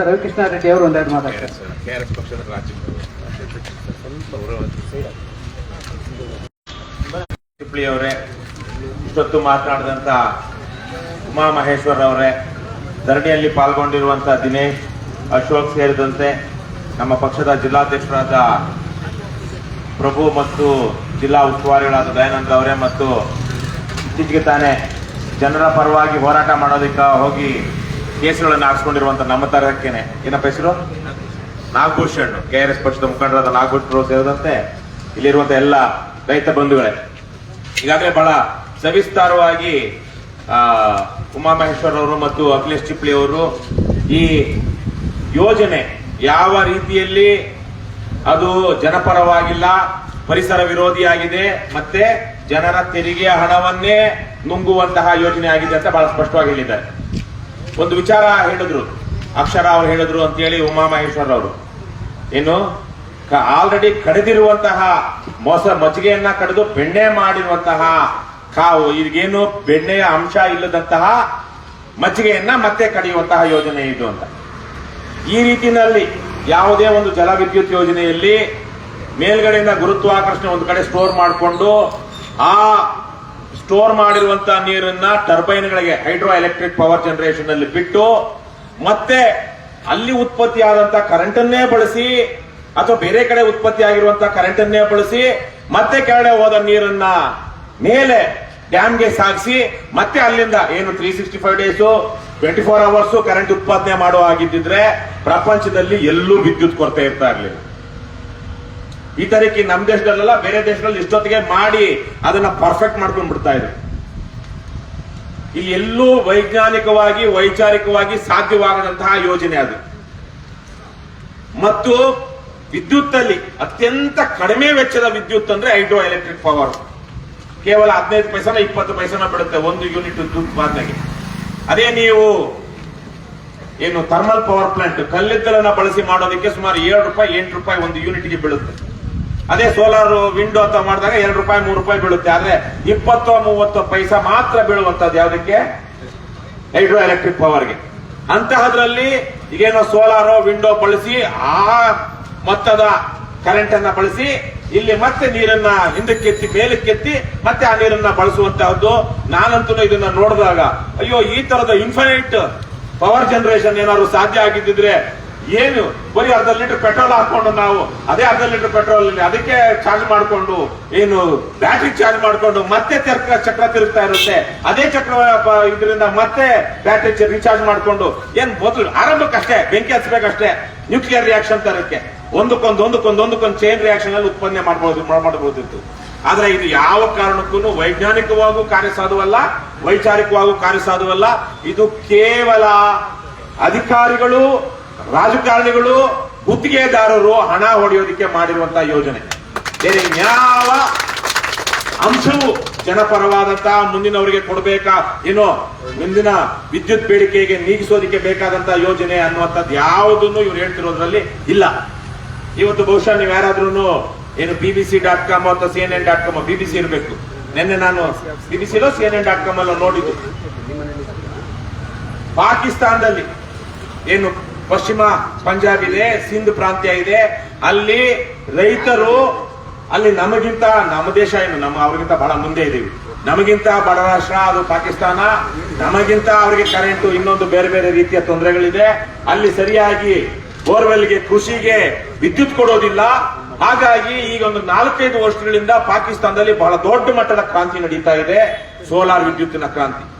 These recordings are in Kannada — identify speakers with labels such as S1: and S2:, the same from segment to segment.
S1: ರವಿಕೃಷ್ಣ ರೆಡ್ಡಿ ಅವರು ಒಂದೆರಡು ಮಾತಾಡ್ತಾರೆ.
S2: ಕೆಆರ್ಎಸ್ ಪಕ್ಷದ ರಾಜ್ಯ ಅವರೇ ಇಷ್ಟೊತ್ತು ಮಾತನಾಡಿದಂತ ಉಮಾ ಮಹೇಶ್ವರ್ ಅವರೇ ಧರಣಿಯಲ್ಲಿ ಪಾಲ್ಗೊಂಡಿರುವಂತ ದಿನೇಶ್ ಅಶೋಕ್ ಸೇರಿದಂತೆ ನಮ್ಮ ಪಕ್ಷದ ಜಿಲ್ಲಾಧ್ಯಕ್ಷರಾದ ಪ್ರಭು ಮತ್ತು ಜಿಲ್ಲಾ ಉಸ್ತುವಾರಿಗಳಾದ ದಯಾನಂದ ಅವರೇ ಮತ್ತು ಇತ್ತೀಚೆಗೆ ತಾನೇ ಜನರ ಪರವಾಗಿ ಹೋರಾಟ ಮಾಡೋದಕ್ಕೆ ಹೋಗಿ ಕೇಸುಗಳನ್ನು ಹಾಕ್ಸ್ಕೊಂಡಿರುವಂತ ನಮ್ಮ ತರಕ್ಕೇನೆ ಏನಪ್ಪ ಹೆಸರು? ನಾಗಭೂಷಣ್. ಕೆ ಆರ್ ಎಸ್ ಪಕ್ಷದ ಮುಖಂಡರಾದ ನಾಗಭೂಷಣರು ಸೇರಿದಂತೆ ಇಲ್ಲಿರುವಂತ ಎಲ್ಲ ರೈತ ಬಂಧುಗಳೇ. ಈಗಾಗಲೇ ಬಹಳ ಸವಿಸ್ತಾರವಾಗಿ ಉಮಾಮಹೇಶ್ವರ್ ಅವರು ಮತ್ತು ಅಖಿಲೇಶ್ ಚಿಪ್ಳಿ ಅವರು ಈ ಯೋಜನೆ ಯಾವ ರೀತಿಯಲ್ಲಿ ಅದು ಜನಪರವಾಗಿಲ್ಲ, ಪರಿಸರ ವಿರೋಧಿಯಾಗಿದೆ, ಮತ್ತೆ ಜನರ ತೆರಿಗೆಯ ಹಣವನ್ನೇ ನುಂಗುವಂತಹ ಯೋಜನೆ ಆಗಿದೆ ಅಂತ ಬಹಳ ಸ್ಪಷ್ಟವಾಗಿ ಹೇಳಿದ್ದಾರೆ. ಒಂದು ವಿಚಾರ ಹೇಳಿದ್ರು. ಅಕ್ಷರ ಅವ್ರು ಹೇಳಿದ್ರು ಅಂತೇಳಿ ಉಮಾಮಹೇಶ್ವರ್ ಅವರು. ಏನು ಆಲ್ರೆಡಿ ಕಡಿದಿರುವಂತಹ ಮೋಸ ಮಜ್ಜಿಗೆಯನ್ನ ಕಡಿದು ಬೆಣ್ಣೆ ಮಾಡಿರುವಂತಹ ಕಾವು ಈಗೇನು ಬೆಣ್ಣೆಯ ಅಂಶ ಇಲ್ಲದಂತಹ ಮಜ್ಜಿಗೆಯನ್ನ ಮತ್ತೆ ಕಡಿಯುವಂತಹ ಯೋಜನೆ ಇದು ಅಂತ. ಈ ರೀತಿಯಲ್ಲಿ ಯಾವುದೇ ಒಂದು ಜಲ ವಿದ್ಯುತ್ ಯೋಜನೆಯಲ್ಲಿ ಮೇಲ್ಗಡೆಯಿಂದ ಗುರುತ್ವಾಕರ್ಷಣೆ ಒಂದು ಕಡೆ ಸ್ಟೋರ್ ಮಾಡಿಕೊಂಡು ಆ ಸ್ಟೋರ್ ಮಾಡಿರುವಂತಹ ನೀರನ್ನ ಟರ್ಬೈನ್ಗಳಿಗೆ ಹೈಡ್ರೋ ಎಲೆಕ್ಟ್ರಿಕ್ ಪವರ್ ಜನರೇಷನ್ ಅಲ್ಲಿ ಬಿಟ್ಟು ಮತ್ತೆ ಅಲ್ಲಿ ಉತ್ಪತ್ತಿ ಆದಂತಹ ಕರೆಂಟ್ ಅನ್ನೇ ಬಳಸಿ ಅಥವಾ ಬೇರೆ ಕಡೆ ಉತ್ಪತ್ತಿ ಆಗಿರುವಂತಹ ಕರೆಂಟ್ ಅನ್ನೇ ಬಳಸಿ ಮತ್ತೆ ಕೆಳಗೆ ಹೋದ ನೀರನ್ನ ಮೇಲೆ ಡ್ಯಾಮ್ಗೆ ಸಾಗಿಸಿ ಮತ್ತೆ ಅಲ್ಲಿಂದ ಏನು three sixty five days twenty four hours current ಉತ್ಪಾದನೆ ಮಾಡುವ ಆಗಿದ್ದಿದ್ರೆ ಪ್ರಪಂಚದಲ್ಲಿ ಎಲ್ಲೂ ವಿದ್ಯುತ್ ಕೊರತೆ ಇರ್ತಾ ಇರಲಿಲ್ಲ. ಈ ತರಕ್ಕೆ ನಮ್ಮ ದೇಶದಲ್ಲೆಲ್ಲ ಬೇರೆ ದೇಶಗಳಲ್ಲಿ ಇಷ್ಟೊತ್ತಿಗೆ ಮಾಡಿ ಅದನ್ನ ಪರ್ಫೆಕ್ಟ್ ಮಾಡ್ಕೊಂಡು ಬಿಡ್ತಾ ಇದ್ರು ಇಲ್ಲಿ ಎಲ್ಲೂ ವೈಜ್ಞಾನಿಕವಾಗಿ, ವೈಚಾರಿಕವಾಗಿ ಸಾಧ್ಯವಾಗದಂತಹ ಯೋಜನೆ ಅದು. ಮತ್ತು ವಿದ್ಯುತ್ ಅಲ್ಲಿ ಅತ್ಯಂತ ಕಡಿಮೆ ವೆಚ್ಚದ ವಿದ್ಯುತ್ ಅಂದ್ರೆ ಹೈಡ್ರೋ ಎಲೆಕ್ಟ್ರಿಕ್ ಪವರ್. ಕೇವಲ ಹದಿನೈದು ಪೈಸನ ಇಪ್ಪತ್ತು ಪೈಸನ ಬಿಡುತ್ತೆ ಒಂದು ಯೂನಿಟ್ ಉತ್ಪಾದನೆಗೆ ಅದೇ ನೀವು ಏನು ಥರ್ಮಲ್ ಪವರ್ ಪ್ಲಾಂಟ್ ಕಲ್ಲಿದ್ದಲನ್ನ ಬಳಸಿ ಮಾಡೋದಕ್ಕೆ ಸುಮಾರು ಏಳು ರೂಪಾಯಿ, ಎಂಟು ರೂಪಾಯಿ ಒಂದು ಯೂನಿಟ್ಗೆ ಬೀಳುತ್ತೆ. ಅದೇ ಸೋಲಾರ್ ವಿಂಡೋ ಅಂತ ಮಾಡಿದಾಗ ಎರಡು ರೂಪಾಯಿ, ಮೂರು ರೂಪಾಯಿ ಬೀಳುತ್ತೆ. ಆದ್ರೆ ಇಪ್ಪತ್ತು, ಮೂವತ್ತು ಪೈಸಾ ಮಾತ್ರ ಬೀಳುವಂತದ್ದು ಯಾವುದಕ್ಕೆ? ಹೈಡ್ರೋ ಎಲೆಕ್ಟ್ರಿಕ್ ಪವರ್ಗೆ ಅಂತಹದ್ರಲ್ಲಿ ಈಗೇನೋ ಸೋಲಾರ್ ವಿಂಡೋ ಬಳಸಿ ಆ ಮೊತ್ತದ ಕರೆಂಟ್ ಅನ್ನ ಬಳಸಿ ಇಲ್ಲಿ ಮತ್ತೆ ನೀರನ್ನ ಹಿಂದಕ್ಕೆತ್ತಿ, ಮೇಲಕ್ಕೆತ್ತಿ ಮತ್ತೆ ಆ ನೀರನ್ನ ಬಳಸುವಂತಹದ್ದು. ನಾನಂತೂ ಇದನ್ನ ನೋಡಿದಾಗ, ಅಯ್ಯೋ, ಈ ತರದ ಇನ್ಫಿನೈಟ್ ಪವರ್ ಜನರೇಷನ್ ಏನಾದ್ರು ಸಾಧ್ಯ ಆಗಿದ್ದಿದ್ರೆ ಏನು? ಬರೀ ಅರ್ಧ ಲೀಟರ್ ಪೆಟ್ರೋಲ್ ಹಾಕೊಂಡು ನಾವು, ಅದೇ ಅರ್ಧ ಲೀಟರ್ ಪೆಟ್ರೋಲ್ ಅದಕ್ಕೆ ಚಾರ್ಜ್ ಮಾಡಿಕೊಂಡು, ಏನು ಬ್ಯಾಟ್ರಿ ಚಾರ್ಜ್ ಮಾಡಿಕೊಂಡು ಮತ್ತೆ ಚಕ್ರ ಚಕ್ರ ತಿರುಗ್ತಾ ಇರುತ್ತೆ. ಅದೇ ಚಕ್ರ ಇದರಿಂದ ಮತ್ತೆ ಬ್ಯಾಟ್ರಿ ರೀಚಾರ್ಜ್ ಮಾಡಿಕೊಂಡು, ಏನ್ ಮೊದಲು ಆರಂಭಕ್ಕಷ್ಟೇ, ಬೆಂಕಿ ಹಚ್ಚಬೇಕಷ್ಟೇ ನ್ಯೂಕ್ಲಿಯರ್ ರಿಯಾಕ್ಷನ್ ತರಕ್ಕೆ. ಒಂದಕ್ಕೊಂದು ಒಂದಕ್ಕೊಂದು ಒಂದಕ್ಕೊಂದು ಚೈನ್ ರಿಯಾಕ್ಷನ್ ಅಲ್ಲಿ ಉತ್ಪನ್ನ ಮಾಡಬಹುದು ಮಾಡಬಹುದಿತ್ತು ಆದ್ರೆ ಇದು ಯಾವ ಕಾರಣಕ್ಕೂ ವೈಜ್ಞಾನಿಕವಾಗೂ ಕಾರ್ಯಸಾಧುವಲ್ಲ, ವೈಚಾರಿಕವಾಗೂ ಕಾರ್ಯಸಾಧುವಲ್ಲ. ಇದು ಕೇವಲ ಅಧಿಕಾರಿಗಳು ರಾಜಕಾರಣಿಗಳು ಗುತ್ತಿಗೆದಾರರು ಹಣ ಹೊಡೆಯೋದಿಕ್ಕೆ ಮಾಡಿರುವಂತಹ ಯೋಜನೆ. ಬೇರೆ ಯಾವ ಅಂಶವು ಜನಪರವಾದಂತ ಮುಂದಿನವರಿಗೆ ಕೊಡಬೇಕಾ? ಏನೋ ಮುಂದಿನ ವಿದ್ಯುತ್ ಬೇಡಿಕೆಗೆ ನೀಗಿಸೋದಿಕ್ಕೆ ಬೇಕಾದಂತಹ ಯೋಜನೆ ಅನ್ನುವಂಥದ್ದು ಯಾವುದನ್ನು ಇವ್ರು ಹೇಳ್ತಿರೋದ್ರಲ್ಲಿ ಇಲ್ಲ. ಇವತ್ತು ಬಹುಶಃ ನೀವು ಯಾರಾದ್ರೂ ಏನು B B C dot com ಅಥವಾ C N N dot com B B ಇರಬೇಕು. ನಿನ್ನೆ ನಾನು B B ಸಿಲೋ C N N dot com ಅಲ್ಲ ನೋಡಿದ್ದು. ಪಾಕಿಸ್ತಾನದಲ್ಲಿ ಏನು ಪಶ್ಚಿಮ ಪಂಜಾಬ್ ಇದೆ, ಸಿಂಧ್ ಪ್ರಾಂತ್ಯ ಇದೆ. ಅಲ್ಲಿ ರೈತರು, ಅಲ್ಲಿ ನಮಗಿಂತ ನಮ್ಮ ದೇಶ ಏನು, ನಮ್ಮ ಅವ್ರಿಗಿಂತ ಬಹಳ ಮುಂದೆ ಇದೀವಿ. ನಮಗಿಂತ ಬಡ ರಾಷ್ಟ್ರ, ಅದು ಪಾಕಿಸ್ತಾನ. ನಮಗಿಂತ ಅವರಿಗೆ ಕರೆಂಟ್ ಇನ್ನೊಂದು ಬೇರೆ ಬೇರೆ ರೀತಿಯ ತೊಂದರೆಗಳಿದೆ. ಅಲ್ಲಿ ಸರಿಯಾಗಿ ಬೋರ್ವೆಲ್ಗೆ, ಕೃಷಿಗೆ ವಿದ್ಯುತ್ ಕೊಡೋದಿಲ್ಲ. ಹಾಗಾಗಿ ಈಗ ಒಂದು ನಾಲ್ಕೈದು ವರ್ಷಗಳಿಂದ ಪಾಕಿಸ್ತಾನದಲ್ಲಿ ಬಹಳ ದೊಡ್ಡ ಮಟ್ಟದ ಕ್ರಾಂತಿ ನಡೀತಾ ಇದೆ. ಸೋಲಾರ್ ವಿದ್ಯುತ್ತಿನ ಕ್ರಾಂತಿ.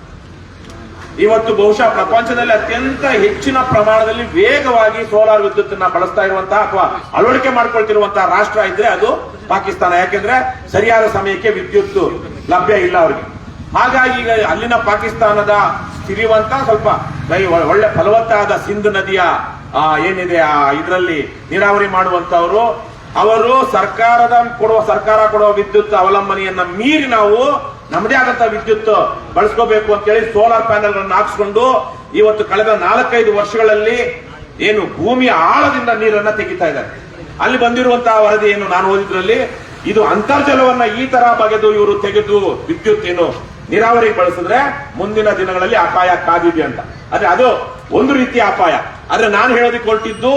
S2: ಇವತ್ತು ಬಹುಶಃ ಪ್ರಪಂಚದಲ್ಲಿ ಅತ್ಯಂತ ಹೆಚ್ಚಿನ ಪ್ರಮಾಣದಲ್ಲಿ ವೇಗವಾಗಿ ಸೋಲಾರ್ ವಿದ್ಯುತ್ತನ್ನ ಬಳಸ್ತಾ ಇರುವಂತಹ ಅಥವಾ ಅಳವಡಿಕೆ ಮಾಡ್ಕೊಳ್ತಿರುವಂತಹ ರಾಷ್ಟ್ರ ಇದ್ರೆ ಅದು ಪಾಕಿಸ್ತಾನ. ಯಾಕೆಂದ್ರೆ ಸರಿಯಾದ ಸಮಯಕ್ಕೆ ವಿದ್ಯುತ್ ಲಭ್ಯ ಇಲ್ಲ ಅವರಿಗೆ. ಹಾಗಾಗಿ ಈಗ ಅಲ್ಲಿನ ಪಾಕಿಸ್ತಾನದ ಸಿರಿವಂತ ಸ್ವಲ್ಪ ಒಳ್ಳೆ ಫಲವತ್ತಾದ ಸಿಂಧ್ ನದಿಯ ಏನಿದೆ, ಆ, ಇದರಲ್ಲಿ ನೀರಾವರಿ ಮಾಡುವಂತವರು. ಅವರು ಸರ್ಕಾರದ ಕೊಡುವ, ಸರ್ಕಾರ ಕೊಡುವ ವಿದ್ಯುತ್ ಅವಲಂಬನೆಯನ್ನ ಮೀರಿ ನಾವು ನಮ್ಮದೇ ಆದಂತ ವಿದ್ಯುತ್ ಬಳಸ್ಕೋಬೇಕು ಅಂತೇಳಿ ಸೋಲಾರ್ ಪ್ಯಾನೆಲ್ಗಳನ್ನು ಹಾಕ್ಸ್ಕೊಂಡು ಇವತ್ತು ಕಳೆದ ನಾಲ್ಕೈದು ವರ್ಷಗಳಲ್ಲಿ ಏನು ಭೂಮಿಯ ಆಳದಿಂದ ನೀರನ್ನ ತೆಗಿತಾ ಇದ್ದಾರೆ. ಅಲ್ಲಿ ಬಂದಿರುವಂತಹ ವರದಿ ಏನು ನಾನು ಓದಿದ್ರಲ್ಲಿ, ಇದು ಅಂತರ್ಜಲವನ್ನ ಈ ತರ ಬಗೆದು ಇವರು ತೆಗೆದು ವಿದ್ಯುತ್ ಏನು ನೀರಾವರಿಗೆ ಬಳಸಿದ್ರೆ ಮುಂದಿನ ದಿನಗಳಲ್ಲಿ ಅಪಾಯ ಕಾದಿದೆ ಅಂತ. ಆದ್ರೆ ಅದು ಒಂದು ರೀತಿಯ ಅಪಾಯ. ಆದ್ರೆ ನಾನು ಹೇಳೋದಕ್ಕೆ ಹೊರಟಿದ್ದು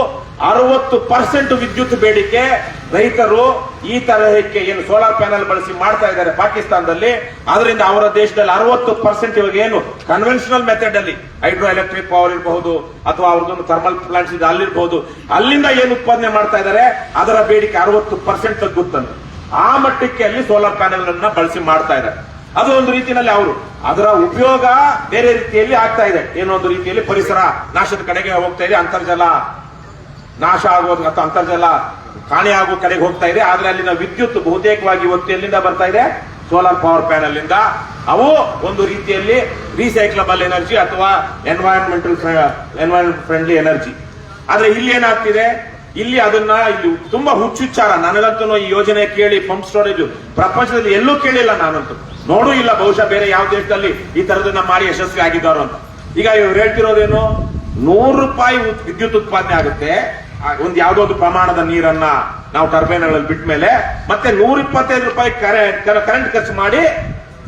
S2: ಅರವತ್ತು ಪರ್ಸೆಂಟ್ ವಿದ್ಯುತ್ ಬೇಡಿಕೆ ರೈತರು ಈ ತರಹಕ್ಕೆ ಏನು ಸೋಲಾರ್ ಪ್ಯಾನೆಲ್ ಬಳಸಿ ಮಾಡ್ತಾ ಇದ್ದಾರೆ ಪಾಕಿಸ್ತಾನದಲ್ಲಿ. ಅದರಿಂದ ಅವರ ದೇಶದಲ್ಲಿ ಅರವತ್ತು ಪರ್ಸೆಂಟ್ ಇವಾಗ ಏನು ಕನ್ವೆನ್ಷನಲ್ ಮೆಥಡ್ ಅಲ್ಲಿ ಹೈಡ್ರೋ ಎಲೆಕ್ಟ್ರಿಕ್ ಪವರ್ ಇರಬಹುದು ಅಥವಾ ಅವ್ರದ್ದೊಂದು ಥರ್ಮಲ್ ಪ್ಲಾಂಟ್ಸ್ ಇದೆ, ಅಲ್ಲಿರಬಹುದು. ಅಲ್ಲಿಂದ ಏನು ಉತ್ಪಾದನೆ ಮಾಡ್ತಾ ಇದ್ದಾರೆ? ಅದರ ಬೇಡಿಕೆ ಅರವತ್ತು ಪರ್ಸೆಂಟ್ ತಗ್ಗುತ್ತಂತೆ ಆ ಮಟ್ಟಕ್ಕೆ ಅಲ್ಲಿ ಸೋಲಾರ್ ಪ್ಯಾನೆಲ್ ಅನ್ನ ಬಳಸಿ ಮಾಡ್ತಾ ಇದ್ದಾರೆ. ಅದು ಒಂದು ರೀತಿಯಲ್ಲಿ ಅವರು. ಅದರ ಉಪಯೋಗ ಬೇರೆ ರೀತಿಯಲ್ಲಿ ಆಗ್ತಾ ಇದೆ. ಏನೋ ಒಂದು ರೀತಿಯಲ್ಲಿ ಪರಿಸರ ನಾಶದ ಕಡೆಗೆ ಹೋಗ್ತಾ ಇದೆ, ಅಂತರ್ಜಲ. ನಾಶ ಆಗೋದು ಮತ್ತು ಅಂತರ್ಜಲ ಕಾಣೆ ಆಗೋ ಕಡೆಗೆ ಹೋಗ್ತಾ ಇದೆ. ಆದರೆ ಅಲ್ಲಿನ ವಿದ್ಯುತ್ ಬಹುತೇಕವಾಗಿ ಇವತ್ತು ಎಲ್ಲಿಂದ ಬರ್ತಾ ಇದೆ? ಸೋಲಾರ್ ಪವರ್ ಪ್ಯಾನಲ್ ಇಂದ. ಅವು ಒಂದು ರೀತಿಯಲ್ಲಿ ರೀಸೈಕ್ಲಬಲ್ ಎನರ್ಜಿ ಅಥವಾ ಎನ್ವೈರನ್ಮೆಂಟಲ್ ಎನ್ವೈರನ್ಮೆಂಟ್ ಫ್ರೆಂಡ್ಲಿ ಎನರ್ಜಿ ಆದ್ರೆ ಇಲ್ಲಿ ಏನಾಗ್ತಿದೆ? ಇಲ್ಲಿ ಅದನ್ನ ಇಲ್ಲಿ ತುಂಬಾ ಹುಚ್ಚುಚ್ಚಾರ ನನಗಂತೂ ಈ ಯೋಜನೆ ಕೇಳಿ ಪಂಪ್ ಸ್ಟೋರೇಜ್ ಪ್ರಪಂಚದಲ್ಲಿ ಎಲ್ಲೂ ಕೇಳಿಲ್ಲ ನಾನಂತೂ. ನೋಡೂ ಇಲ್ಲ, ಬಹುಶಃ ಬೇರೆ ಯಾವ ದೇಶದಲ್ಲಿ ಈ ತರದನ್ನ ಮಾಡಿ ಯಶಸ್ವಿ ಆಗಿದ್ದಾರೋ ಅಂತ. ಈಗ ಇವ್ರು ಹೇಳ್ತಿರೋದೇನು? ನೂರು ರೂಪಾಯಿ ವಿದ್ಯುತ್ ಉತ್ಪಾದನೆ ಆಗುತ್ತೆ. ಒಂದ್ ಯಾವುದೋ ಪ್ರಮಾಣದ ನೀರನ್ನ ನಾವು ಟರ್ಬೈನ್ಗಳಲ್ಲಿ ಬಿಟ್ಟ ಮೇಲೆ ಮತ್ತೆ ನೂರ ಇಪ್ಪತ್ತೈದು ರೂಪಾಯಿ ಕರೆಂಟ್ ಖರ್ಚು ಮಾಡಿ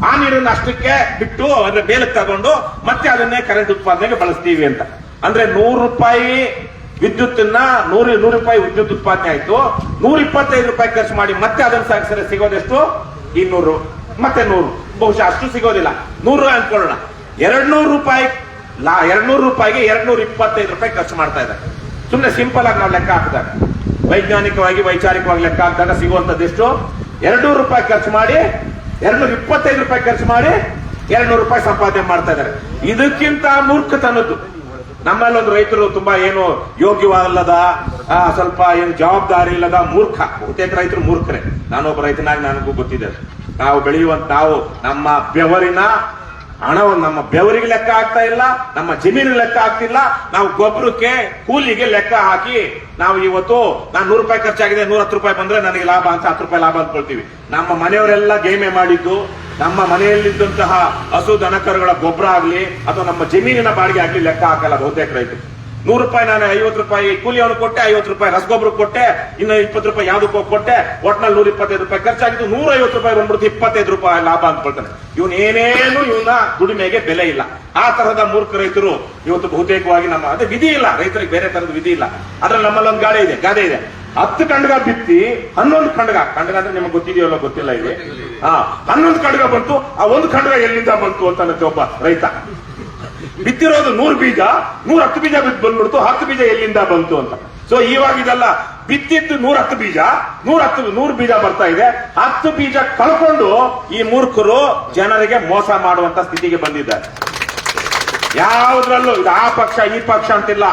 S2: ಆ ನೀರನ್ನ ಅಷ್ಟಕ್ಕೆ ಬಿಟ್ಟು ಅಂದ್ರೆ ಮೇಲಕ್ಕೆ ತಗೊಂಡು ಮತ್ತೆ ಅದನ್ನೇ ಕರೆಂಟ್ ಉತ್ಪಾದನೆಗೆ ಬಳಸ್ತೀವಿ ಅಂತ. ಅಂದ್ರೆ ನೂರು ರೂಪಾಯಿ ವಿದ್ಯುತ್ತನ್ನ ನೂರ ನೂರು ರೂಪಾಯಿ ವಿದ್ಯುತ್ ಉತ್ಪಾದನೆ ಆಯ್ತು. ನೂರ ಇಪ್ಪತ್ತೈದು ರೂಪಾಯಿ ಖರ್ಚು ಮಾಡಿ ಮತ್ತೆ ಅದನ್ನ ಸಾಗಿಸಿದ್ರೆ ಸಿಗೋದೆಷ್ಟು? ಇನ್ನೂರು. ಮತ್ತೆ ನೂರು. ಬಹುಶಃ ಅಷ್ಟು ಸಿಗೋದಿಲ್ಲ. ನೂರು ಅನ್ಕೊಳ್ಳೋಣ ಎರಡ್ ನೂರು ರೂಪಾಯಿ ಲಾ ಎರಡ್ ನೂರು ರೂಪಾಯಿಗೆ ಎರಡ್ ನೂರ ಇಪ್ಪತ್ತೈದು ರೂಪಾಯಿ ಖರ್ಚು ಮಾಡ್ತಾ ಇದ್ದಾರೆ. ಸುಮ್ಮನೆ ಸಿಂಪಲ್ ಆಗಿ ನಾವು ಲೆಕ್ಕ ಹಾಕಿದಾಗ. ವೈಜ್ಞಾನಿಕವಾಗಿ, ವೈಚಾರಿಕವಾಗಿ ಲೆಕ್ಕ ಹಾಕಿದಾಗ ಸಿಗುವಂತದ್ದು ಎಷ್ಟು? ಎರಡ್ ನೂರು ರೂಪಾಯಿ ಖರ್ಚು ಮಾಡಿ, ಎರಡ್ನೂರ ಇಪ್ಪತ್ತೈದು ರೂಪಾಯಿ ಖರ್ಚು ಮಾಡಿ, ಎರಡ್ನೂರು ರೂಪಾಯಿ ಸಂಪಾದನೆ ಮಾಡ್ತಾ ಇದ್ದಾರೆ. ಇದಕ್ಕಿಂತ ಮೂರ್ಖತನದ್ದು. ನಮ್ಮಲ್ಲಿ ಒಂದು ರೈತರು ತುಂಬಾ ಏನು ಯೋಗ್ಯವಲ್ಲದ ಸ್ವಲ್ಪ ಏನು ಜವಾಬ್ದಾರಿ ಇಲ್ಲದ ಮೂರ್ಖ. ಬಹುತೇಕ ರೈತರು ಮೂರ್ಖರೇ. ನಾನೊಬ್ಬ ರೈತನಾಗಿ ನನಗೂ ಗೊತ್ತಿದೆ ನಾವು ಬೆಳೆಯುವಂತ, ನಾವು ನಮ್ಮ ಬೆವರಿನ ಹಣವನ್ನು ನಮ್ಮ ಬೆವರಿಗೆ ಲೆಕ್ಕ ಆಗ್ತಾ ಇಲ್ಲ, ನಮ್ಮ ಜಮೀನಿಗೆ ಲೆಕ್ಕ ಆಗ್ತಿಲ್ಲ ನಾವು ಗೊಬ್ಬರಕ್ಕೆ, ಕೂಲಿಗೆ ಲೆಕ್ಕ ಹಾಕಿ ನಾವು ಇವತ್ತು, ನಾನು ನೂರು ರೂಪಾಯಿ ಖರ್ಚಾಗಿದೆ, ನೂರ ಹತ್ತು ರೂಪಾಯಿ ಬಂದ್ರೆ ನನಗೆ ಲಾಭ ಅಂತ, ಹತ್ತು ರೂಪಾಯಿ ಲಾಭ ಅಂದ್ಕೊಳ್ತೀವಿ. ನಮ್ಮ ಮನೆಯವರೆಲ್ಲ ಗೇಮೆ ಮಾಡಿದ್ದು, ನಮ್ಮ ಮನೆಯಲ್ಲಿದ್ದಂತಹ ಹಸು ದನಕರುಗಳ ಗೊಬ್ಬರ ಆಗಲಿ, ಅಥವಾ ನಮ್ಮ ಜಮೀನಿನ ಬಾಡಿಗೆ ಆಗಲಿ ಲೆಕ್ಕ ಹಾಕಲ್ಲ ಬಹುತೇಕ ರೈತರು. ನೂರು ರೂಪಾಯಿ ನಾನು ಐವತ್ತು ರೂಪಾಯಿ ಕೂಲಿ ಅವನು ಕೊಟ್ಟೆ, ಐವತ್ತು ರೂಪಾಯಿ ರಸಗೊಬ್ಬರ ಕೊಟ್ಟೆ, ಇನ್ನು ಇಪ್ಪತ್ತು ರೂಪಾಯಿ ಯಾವುದಕ್ಕೂ ಕೊಟ್ಟೆ, ಒಟ್ನಲ್ಲಿ ನೂರ ಇಪ್ಪತ್ತೈದು ರೂಪಾಯಿ ಖರ್ಚಾಗಿದ್ದು ನೂರ ಐವತ್ತು ರೂಪಾಯಿ ಬಂದ್ಬಿಡ್ತು, ಇಪ್ಪತ್ತೈದು ರೂಪಾಯಿ ಲಾಭ ಅಂದ್ಕೊಳ್ತಾನೆ. ಇವನ್ ಏನೇನು ಇವನ ದುಡಿಮೆಗೆ ಬೆಲೆ ಇಲ್ಲ. ಆ ತರಹದ ಮೂರ್ಖ ರೈತರು ಇವತ್ತು ಬಹುತೇಕವಾಗಿ ನಮ್ಮ, ಅದೇ ವಿಧಿ ಇಲ್ಲ, ರೈತರಿಗೆ ಬೇರೆ ತರದ ವಿಧಿ ಇಲ್ಲ. ಅದ್ರಲ್ಲಿ ನಮ್ಮಲ್ಲಿ ಒಂದು ಗಾದೆ ಇದೆ ಗಾದೆ ಇದೆ. ಹತ್ತು ಕಂಡಗ ಬಿತ್ತಿ, ಹನ್ನೊಂದು ಕಂಡಗ ಕಂಡಗ ಅಂದ್ರೆ ನಿಮಗೆ ಗೊತ್ತಿದೆಯಲ್ಲ ಗೊತ್ತಿಲ್ಲ ಇದೆ ಹಾ, ಹನ್ನೊಂದು ಕಂಡಗ ಬಂತು, ಆ ಒಂದು ಕಂಡಗ ಎಲ್ಲಿಂದ ಬಂತು ಅಂತ ಒಬ್ಬ ರೈತ. ಬಿತ್ತಿರೋದು ನೂರು ಬೀಜ, ನೂರ ಹತ್ತು ಬೀಜ ಬಿದ್ದು ಬಂದ್ಬಿಡ್ತು, ಹತ್ತು ಬೀಜ ಎಲ್ಲಿಂದ ಬಂತು ಅಂತ. ಸೊ ಇವಾಗ ಇದೆಲ್ಲ ಬಿತ್ತಿದ್ದು ನೂರ ಹತ್ತು ಬೀಜ, ನೂರ ಹತ್ತು, ನೂರು ಬೀಜ ಬರ್ತಾ ಇದೆ. ಹತ್ತು ಬೀಜ ಕಳ್ಕೊಂಡು ಈ ಮೂರ್ಖರು ಜನರಿಗೆ ಮೋಸ ಮಾಡುವಂತ ಸ್ಥಿತಿಗೆ ಬಂದಿದ್ದಾರೆ. ಯಾವ್ದ್ರಲ್ಲೂ ಇದು ಆ ಪಕ್ಷ, ಈ ಪಕ್ಷ ಅಂತಿಲ್ಲ.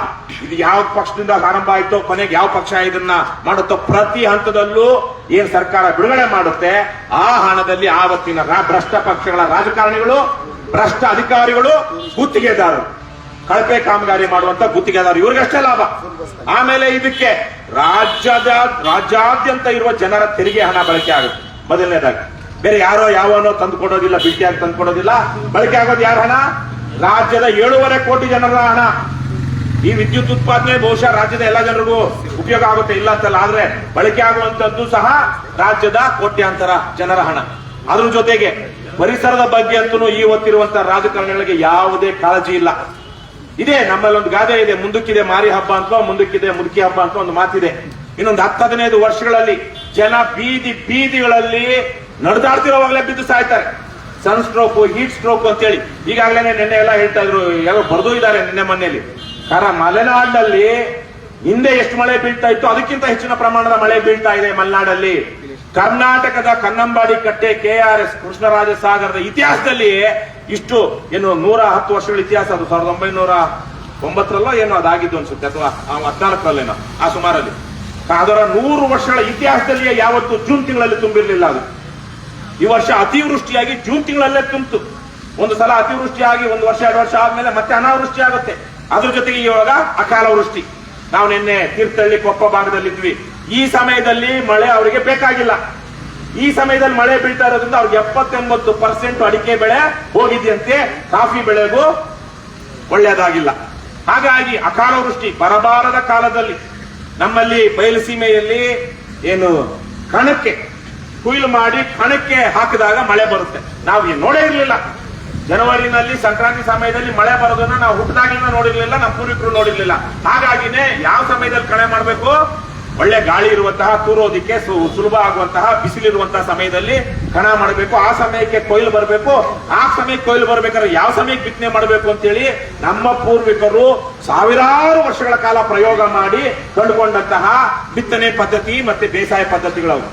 S2: ಇದು ಯಾವ ಪಕ್ಷದಿಂದ ಆರಂಭ ಆಯ್ತು, ಕೊನೆಗೆ ಯಾವ ಪಕ್ಷ ಇದನ್ನ ಮಾಡುತ್ತೋ, ಪ್ರತಿ ಹಂತದಲ್ಲೂ ಏನ್ ಸರ್ಕಾರ ಬಿಡುಗಡೆ ಮಾಡುತ್ತೆ, ಆ ಹಣದಲ್ಲಿ ಆವತ್ತಿನ ಭ್ರಷ್ಟ ಪಕ್ಷಗಳ ರಾಜಕಾರಣಿಗಳು ಭ್ರಷ್ಟ ಅಧಿಕಾರಿಗಳು ಗುತ್ತಿಗೆದಾರರು. ಕಳಪೆ ಕಾಮಗಾರಿ ಮಾಡುವಂತ ಗುತ್ತಿಗೆದಾರರು. ಇವ್ರಿಗಷ್ಟೇ ಲಾಭ. ಆಮೇಲೆ ಇದಕ್ಕೆ ರಾಜ್ಯದ, ರಾಜ್ಯಾದ್ಯಂತ ಇರುವ ಜನರ ತೆರಿಗೆ ಹಣ ಬಳಕೆ ಆಗುತ್ತೆ. ಮೊದಲನೇದಾಗಿ, ಬೇರೆ ಯಾರೋ ಯಾವನೋ ತಂದುಕೊಡೋದಿಲ್ಲ, ಬಿಟ್ಟಿಯಾಗಿ ತಂದುಕೊಡೋದಿಲ್ಲ. ಬಳಕೆ ಆಗೋದು ಯಾರ ಹಣ? ರಾಜ್ಯದ ಏಳೂವರೆ ಕೋಟಿ ಜನರ ಹಣ. ಈ ವಿದ್ಯುತ್ ಉತ್ಪಾದನೆ ಬಹುಶಃ ರಾಜ್ಯದ ಎಲ್ಲ ಜನರಿಗೂ ಉಪಯೋಗ ಆಗುತ್ತೆ, ಇಲ್ಲ ಅಂತಲ್ಲ. ಆದ್ರೆ ಬಳಕೆ ಆಗುವಂತದ್ದು ಸಹ ರಾಜ್ಯದ ಕೋಟ್ಯಾಂತರ ಜನರ ಹಣ. ಅದ್ರ ಜೊತೆಗೆ ಪರಿಸರದ ಬಗ್ಗೆ ಅಂತೂ ಈ ಹೊತ್ತಿರುವಂತಹ ರಾಜಕಾರಣಿಗಳಿಗೆ ಯಾವುದೇ ಕಾಳಜಿ ಇಲ್ಲ. ಇದೆ ನಮ್ಮಲ್ಲಿ ಒಂದು ಗಾದೆ ಇದೆ, ಮುಂದಕ್ಕಿದೆ ಮಾರಿ ಹಬ್ಬ ಅಂತ ಮುಂದಕ್ಕಿದೆ ಮುದುಕಿ ಹಬ್ಬ ಅಂತ ಒಂದು ಮಾತಿದೆ. ಇನ್ನೊಂದು ಹತ್ತು ಹದಿನೈದು ವರ್ಷಗಳಲ್ಲಿ ಜನ ಬೀದಿ ಬೀದಿಗಳಲ್ಲಿ ನಡೆದಾಡ್ತಿರೋವಾಗಲೇ ಬಿದ್ದು ಸಾಯ್ತಾರೆ. ಸನ್ ಸ್ಟ್ರೋಕ್, ಹೀಟ್ ಸ್ಟ್ರೋಕ್ ಅಂತೇಳಿ ಈಗಾಗಲೇ ನಿನ್ನೆ ಎಲ್ಲ ಹೇಳ್ತಾ ಇದ್ರು, ಯಾರೋ ಬರೆದು ಇದ್ದಾರೆ ನಿನ್ನೆ ಮನೆಯಲ್ಲಿ ಕಾರಣ ಮಲೆನಾಡಲ್ಲಿ ಹಿಂದೆ ಎಷ್ಟು ಮಳೆ ಬೀಳ್ತಾ ಇತ್ತು, ಅದಕ್ಕಿಂತ ಹೆಚ್ಚಿನ ಪ್ರಮಾಣದ ಮಳೆ ಬೀಳ್ತಾ ಇದೆ ಮಲೆನಾಡಲ್ಲಿ. ಕರ್ನಾಟಕದ ಕನ್ನಂಬಾಡಿ ಕಟ್ಟೆ ಕೆ ಆರ್ ಎಸ್ ಕೃಷ್ಣರಾಜ ಸಾಗರದ ಇತಿಹಾಸದಲ್ಲಿ ಇಷ್ಟು, ಏನು, ನೂರ ಹತ್ತು ವರ್ಷಗಳ ಇತಿಹಾಸ ಅದು, ಸಾವಿರದ ಒಂಬೈನೂರ ಒಂಬತ್ತರಲ್ಲೋ ಏನೋ ಅದಾಗಿದ್ದು ಅನ್ಸುತ್ತೆ, ಅಥವಾ ಹದಿನಾಲ್ಕರಲ್ಲೇನೋ, ಆ ಸುಮಾರಲ್ಲಿ. ಅದರ ನೂರು ವರ್ಷಗಳ ಇತಿಹಾಸದಲ್ಲಿ ಯಾವತ್ತು ಜೂನ್ ತಿಂಗಳಲ್ಲಿ ತುಂಬಿರಲಿಲ್ಲ ಅದು. ಈ ವರ್ಷ ಅತಿವೃಷ್ಟಿಯಾಗಿ ಜೂನ್ ತಿಂಗಳಲ್ಲೇ ತುಂಬಿತು. ಒಂದು ಸಲ ಅತಿವೃಷ್ಟಿಯಾಗಿ, ಒಂದು ವರ್ಷ, ಎರಡು ವರ್ಷ ಆದ್ಮೇಲೆ ಮತ್ತೆ ಅನಾವೃಷ್ಟಿ ಆಗುತ್ತೆ ಅದ್ರ ಜೊತೆಗೆ ಇವಾಗ ಅಕಾಲ ವೃಷ್ಟಿ ನಾವು ನಿನ್ನೆ ತೀರ್ಥಹಳ್ಳಿ ಕೊಪ್ಪ ಭಾಗದಲ್ಲಿದ್ವಿ. ಈ ಸಮಯದಲ್ಲಿ ಮಳೆ ಅವರಿಗೆ ಬೇಕಾಗಿಲ್ಲ. ಈ ಸಮಯದಲ್ಲಿ ಮಳೆ ಬೀಳ್ತಾ ಇರೋದ್ರಿಂದ ಅವ್ರಿಗೆ ಎಪ್ಪತ್ತೆಂಬತ್ತು ಪರ್ಸೆಂಟ್ ಅಡಿಕೆ ಬೆಳೆ ಹೋಗಿದೆಯಂತೆ. ಕಾಫಿ ಬೆಳೆಗೂ ಒಳ್ಳೆಯದಾಗಿಲ್ಲ. ಹಾಗಾಗಿ ಅಕಾಲ ವೃಷ್ಟಿ ಬರಬಾರದ ಕಾಲದಲ್ಲಿ ನಮ್ಮಲ್ಲಿ ಬಯಲುಸೀಮೆಯಲ್ಲಿ ಏನು ಕಣಕ್ಕೆ, ಕುಯ್ಲು ಮಾಡಿ ಕಣಕ್ಕೆ ಹಾಕಿದಾಗ ಮಳೆ ಬರುತ್ತೆ. ನಾವು ನೋಡೇ ಇರಲಿಲ್ಲ. ಜನವರಿನಲ್ಲಿ ಸಂಕ್ರಾಂತಿ ಸಮಯದಲ್ಲಿ ಮಳೆ ಬರೋದನ್ನ ನಾವು ಹುಟ್ಟದಾಗಿಂದ ನೋಡಿರ್ಲಿಲ್ಲ, ನಮ್ಮ ಪೂರ್ವಿಕರು ನೋಡಿರ್ಲಿಲ್ಲ. ಹಾಗಾಗಿನೇ ಯಾವ ಸಮಯದಲ್ಲಿ ಕಳೆ ಮಾಡಬೇಕು? ಒಳ್ಳೆ ಗಾಳಿ ಇರುವಂತಹ, ತೂರೋದಿಕ್ಕೆ ಸುಲಭ ಆಗುವಂತಹ, ಬಿಸಿಲಿರುವಂತಹ ಸಮಯದಲ್ಲಿ ಕಣ ಮಾಡಬೇಕು. ಆ ಸಮಯಕ್ಕೆ ಕೊಯ್ಲು ಬರಬೇಕು. ಆ ಸಮಯಕ್ಕೆ ಕೊಯ್ಲು ಬರ್ಬೇಕಾದ್ರೆ ಯಾವ ಸಮಯಕ್ಕೆ ಬಿತ್ತನೆ ಮಾಡಬೇಕು ಅಂತೇಳಿ ನಮ್ಮ ಪೂರ್ವಿಕರು ಸಾವಿರಾರು ವರ್ಷಗಳ ಕಾಲ ಪ್ರಯೋಗ ಮಾಡಿ ಕಂಡುಕೊಂಡಂತಹ ಬಿತ್ತನೆ ಪದ್ಧತಿ ಮತ್ತೆ ಬೇಸಾಯ ಪದ್ಧತಿಗಳವು.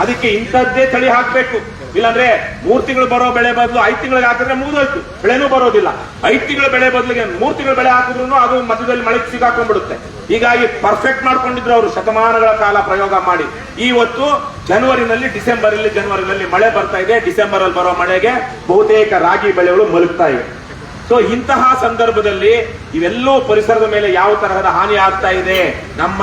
S2: ಅದಕ್ಕೆ ಇಂಥದ್ದೇ ತಳಿ ಹಾಕ್ಬೇಕು. ಇಲ್ಲಾಂದ್ರೆ ಮೂರ್ ತಿಂಗಳು ಬರೋ ಬೆಳೆ ಬದಲು ಐದು ತಿಂಗಳಿಗೆ ಹಾಕಿದ್ರೆ ಮುಗಿದೋಯ್ತು. ಬೆಳೆನೂ ಬರೋದಿಲ್ಲ. ಐದು ತಿಂಗಳ ಬೆಳೆ ಬದಲಿಗೆ ಮೂರ್ ತಿಂಗಳ ಬೆಳೆ ಹಾಕಿದ್ರು ಅದು ಮಧ್ಯದಲ್ಲಿ ಮಳೆಗೆ ಸಿಗಾಕೊಂಡ್ಬಿಡುತ್ತೆ. ಹೀಗಾಗಿ ಪರ್ಫೆಕ್ಟ್ ಮಾಡ್ಕೊಂಡಿದ್ರು ಅವರು ಶತಮಾನಗಳ ಕಾಲ ಪ್ರಯೋಗ ಮಾಡಿ. ಇವತ್ತು ಜನವರಿನಲ್ಲಿ ಡಿಸೆಂಬರ್ ಅಲ್ಲಿ ಜನವರಿನಲ್ಲಿ ಮಳೆ ಬರ್ತಾ ಇದೆ. ಡಿಸೆಂಬರ್ ಅಲ್ಲಿ ಬರೋ ಮಳೆಗೆ ಬಹುತೇಕ ರಾಗಿ ಬೆಳೆಗಳು ಮಲಗ್ತಾ ಇವೆ. ಸೊ ಇಂತಹ ಸಂದರ್ಭದಲ್ಲಿ ಇವೆಲ್ಲವೂ ಪರಿಸರದ ಮೇಲೆ ಯಾವ ತರಹದ ಹಾನಿ ಆಗ್ತಾ ಇದೆ? ನಮ್ಮ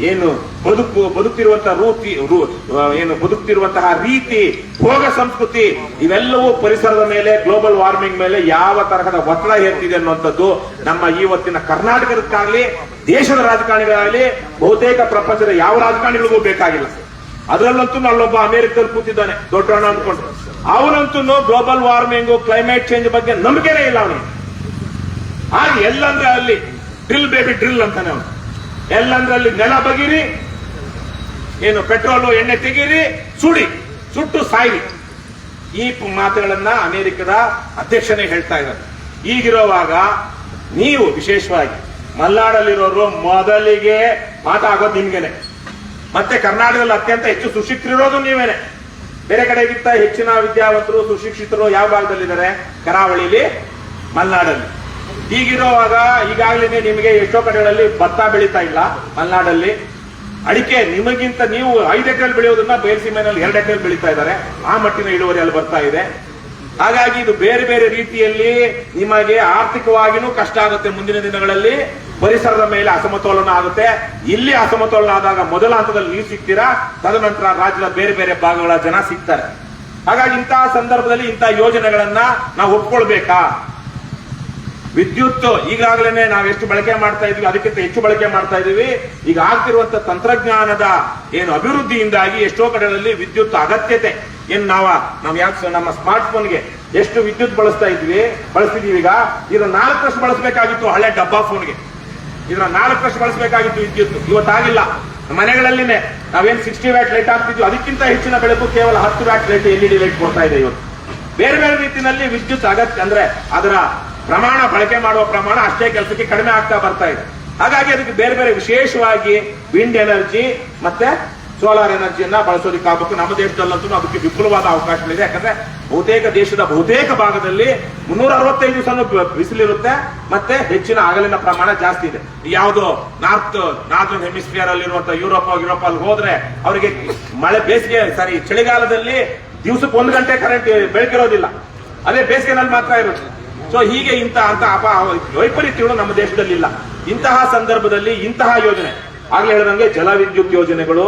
S2: ಏನು ಬದುಕು ಬದುಕ್ತಿರುವಂತಹ ರೂಪಿ, ರು- ಏನು ಬದುಕ್ತಿರುವಂತಹ ರೀತಿ, ಭೋಗ ಸಂಸ್ಕೃತಿ, ಇವೆಲ್ಲವೂ ಪರಿಸರದ ಮೇಲೆ ಗ್ಲೋಬಲ್ ವಾರ್ಮಿಂಗ್ ಮೇಲೆ ಯಾವ ತರಹದ ಒತ್ತಡ ಹೇರ್ತಿದೆ ಅನ್ನುವಂಥದ್ದು ನಮ್ಮ ಇವತ್ತಿನ ಕರ್ನಾಟಕದಕ್ಕಾಗಲಿ, ದೇಶದ ರಾಜಕಾರಣಿಗಳಾಗಲಿ, ಬಹುತೇಕ ಪ್ರಪಂಚದ ಯಾವ ರಾಜಕಾರಣಿಗಳಿಗೂ ಬೇಕಾಗಿಲ್ಲ. ಅದರಲ್ಲಂತೂ ನಲ್ಲೊಬ್ಬ ಅಮೆರಿಕದಲ್ಲಿ ಕೂತಿದ್ದಾನೆ, ದೊಡ್ಡಣ್ಣ ಅಂದ್ಕೊಂಡು. ಅವನಂತೂ ಗ್ಲೋಬಲ್ ವಾರ್ಮಿಂಗ್ ಕ್ಲೈಮೇಟ್ ಚೇಂಜ್ ಬಗ್ಗೆ ನಂಬಿಕೆನೇ ಇಲ್ಲ ಅವನಿಗೆ. ಆಗ ಎಲ್ಲಂದ್ರೆ ಅಲ್ಲಿ ಡ್ರಿಲ್ ಬೇಬಿ ಡ್ರಿಲ್ ಅಂತಾನೆ ಅವನು. ಎಲ್ಲಂದ್ರೆ ಅಲ್ಲಿ ನೆಲ ಬಗಿರಿ, ಏನು ಪೆಟ್ರೋಲು, ಎಣ್ಣೆ ತೆಗೀರಿ, ಸುಡಿ, ಸುಟ್ಟು ಸಾಯಿರಿ. ಈ ಮಾತುಗಳನ್ನ ಅಮೆರಿಕದ ಅಧ್ಯಕ್ಷನೇ ಹೇಳ್ತಾ ಇದ್ದಾರೆ. ಈಗಿರುವಾಗ ನೀವು ವಿಶೇಷವಾಗಿ ಮಲ್ನಾಡಲ್ಲಿರೋರು ಮೊದಲಿಗೆ ಮಾತಾಗೋದು ನಿಮ್ಗೆನೆ. ಮತ್ತೆ ಕರ್ನಾಟಕದಲ್ಲಿ ಅತ್ಯಂತ ಹೆಚ್ಚು ಸುಶಿಕ್ಷಿರೋದು ನೀವೇನೆ. ಬೇರೆ ಕಡೆಗಿಂತ ಹೆಚ್ಚಿನ ವಿದ್ಯಾವಂತರು, ಸುಶಿಕ್ಷಿತರು ಯಾವ ಭಾಗದಲ್ಲಿದ್ದಾರೆ? ಕರಾವಳಿಲಿ, ಮಲೆನಾಡಲ್ಲಿ. ಹೀಗಿರುವಾಗ ಈಗಾಗಲೇ ನಿಮಗೆ ಎಷ್ಟೋ ಕಡೆಗಳಲ್ಲಿ ಭತ್ತ ಬೆಳೀತಾ ಇಲ್ಲ ಮಲೆನಾಡಲ್ಲಿ. ಅಡಿಕೆ ನಿಮಗಿಂತ ನೀವು ಐದು ಎಕರೆ ಬೆಳೆಯೋದನ್ನ ಬೇಲ್ಸೀಮೆನಲ್ಲಿ ಎರಡು ಎಕರೆ ಬೆಳೀತಾ ಇದ್ದಾರೆ. ಆ ಮಟ್ಟಿನ ಇಳುವರಿ ಅಲ್ಲಿ ಬರ್ತಾ ಇದೆ. ಹಾಗಾಗಿ ಇದು ಬೇರೆ ಬೇರೆ ರೀತಿಯಲ್ಲಿ ನಿಮಗೆ ಆರ್ಥಿಕವಾಗಿನೂ ಕಷ್ಟ ಆಗುತ್ತೆ ಮುಂದಿನ ದಿನಗಳಲ್ಲಿ. ಪರಿಸರದ ಮೇಲೆ ಅಸಮತೋಲನ ಆಗುತ್ತೆ. ಇಲ್ಲಿ ಅಸಮತೋಲನ ಆದಾಗ ಮೊದಲ ಹಂತದಲ್ಲಿ ನೀವು ಸಿಗ್ತೀರಾ? ತದನಂತರ ರಾಜ್ಯದ ಬೇರೆ ಬೇರೆ ಭಾಗಗಳ ಜನ ಸಿಗ್ತಾರೆ. ಹಾಗಾಗಿ ಇಂತಹ ಸಂದರ್ಭದಲ್ಲಿ ಇಂತಹ ಯೋಜನೆಗಳನ್ನ ನಾವು ಒಪ್ಕೊಳ್ಬೇಕಾ? ವಿದ್ಯುತ್ ಈಗಾಗಲೇ ನಾವು ಎಷ್ಟು ಬಳಕೆ ಮಾಡ್ತಾ ಇದೀವಿ, ಅದಕ್ಕಿಂತ ಹೆಚ್ಚು ಬಳಕೆ ಮಾಡ್ತಾ ಇದೀವಿ ಈಗ ಆಗ್ತಿರುವಂತ ತಂತ್ರಜ್ಞಾನದ ಏನು ಅಭಿವೃದ್ಧಿಯಿಂದಾಗಿ ಎಷ್ಟೋ ಕಡೆಗಳಲ್ಲಿ ವಿದ್ಯುತ್ ಅಗತ್ಯತೆ. ಏನ್ ನಾವ, ನಾವು ಯಾಕೆ ನಮ್ಮ ಸ್ಮಾರ್ಟ್ ಫೋನ್ಗೆ ಎಷ್ಟು ವಿದ್ಯುತ್ ಬಳಸ್ತಾ ಇದ್ವಿ ಬಳಸ್ತಿದೀವಿ ಈಗ? ಇದ್ರ ನಾಲ್ಕರಷ್ಟು ಬಳಸಬೇಕಾಗಿತ್ತು ಹಳೆ ಡಬ್ಬಾ ಫೋನ್ಗೆ. ಇದ್ರ ನಾಲ್ಕರಷ್ಟು ಬಳಸಬೇಕಾಗಿತ್ತು ವಿದ್ಯುತ್. ಇವತ್ತಾಗಿಲ್ಲ ಮನೆಗಳಲ್ಲಿನೇ ನಾವೇನ್ ಸಿಕ್ಸ್ಟಿ ವ್ಯಾಟ್ ಲೈಟ್ ಹಾಕ್ತಿದ್ವಿ, ಅದಕ್ಕಿಂತ ಹೆಚ್ಚಿನ ಬೆಳಕು ಕೇವಲ ಹತ್ತು watt light L D light ಕೊಡ್ತಾ ಇದೆ ಇವತ್ತು. ಬೇರೆ ಬೇರೆ ರೀತಿಯಲ್ಲಿ ವಿದ್ಯುತ್ ಅಗತ್ಯ, ಅಂದ್ರೆ ಅದರ ಪ್ರಮಾಣ ಬಳಕೆ ಮಾಡುವ ಪ್ರಮಾಣ ಅಷ್ಟೇ ಕೆಲಸಕ್ಕೆ ಕಡಿಮೆ ಆಗ್ತಾ ಬರ್ತಾ ಇದೆ. ಹಾಗಾಗಿ ಅದಕ್ಕೆ ಬೇರೆ ಬೇರೆ ವಿಶೇಷವಾಗಿ ವಿಂಡ್ ಎನರ್ಜಿ ಮತ್ತೆ ಸೋಲಾರ್ ಎನರ್ಜಿಯನ್ನ ಬಳಸೋದಕ್ಕಾಗಬೇಕು ನಮ್ಮ ದೇಶದಲ್ಲಂತೂ ಅದಕ್ಕೆ ವಿಪುಲವಾದ ಅವಕಾಶಗಳಿದೆ. ಯಾಕಂದ್ರೆ ಬಹುತೇಕ ದೇಶದ ಬಹುತೇಕ ಭಾಗದಲ್ಲಿ ಮುನ್ನೂರ ಅರವತ್ತೈದು ದಿವಸ ಬಿಸಿಲಿರುತ್ತೆ ಮತ್ತೆ ಹೆಚ್ಚಿನ ಆಗಲಿನ ಪ್ರಮಾಣ ಜಾಸ್ತಿ ಇದೆ. ಯಾವುದು ನಾರ್ತ್ ನಾರ್ದನ್ ಹೆಮಿಸ್ಫಿಯರ್ ಅಲ್ಲಿರುವಂತಹ ಯುರೋಪ್ ಯುರೋಪ್ ಅಲ್ಲಿ ಹೋದ್ರೆ ಅವರಿಗೆ ಮಳೆ ಬೇಸಿಗೆ, ಸಾರಿ, ಚಳಿಗಾಲದಲ್ಲಿ ದಿವಸಕ್ಕೆ ಒಂದು ಗಂಟೆ ಕರೆಂಟ್ ಬೆಳಕಿರೋದಿಲ್ಲ. ಅದೇ ಬೇಸಿಗೆನಲ್ಲಿ ಮಾತ್ರ ಇರುತ್ತೆ ಸೊ ಹೀಗೆ ಇಂತಹ ಅಂತ ಅಪ ವೈಪರೀತ್ಯಗಳು ನಮ್ಮ ದೇಶದಲ್ಲಿ ಇಲ್ಲ ಇಂತಹ ಸಂದರ್ಭದಲ್ಲಿ ಇಂತಹ ಯೋಜನೆ. ಆಗ್ಲೇ ಹೇಳಿದಂಗೆ ಜಲವಿದ್ಯುತ್ ಯೋಜನೆಗಳು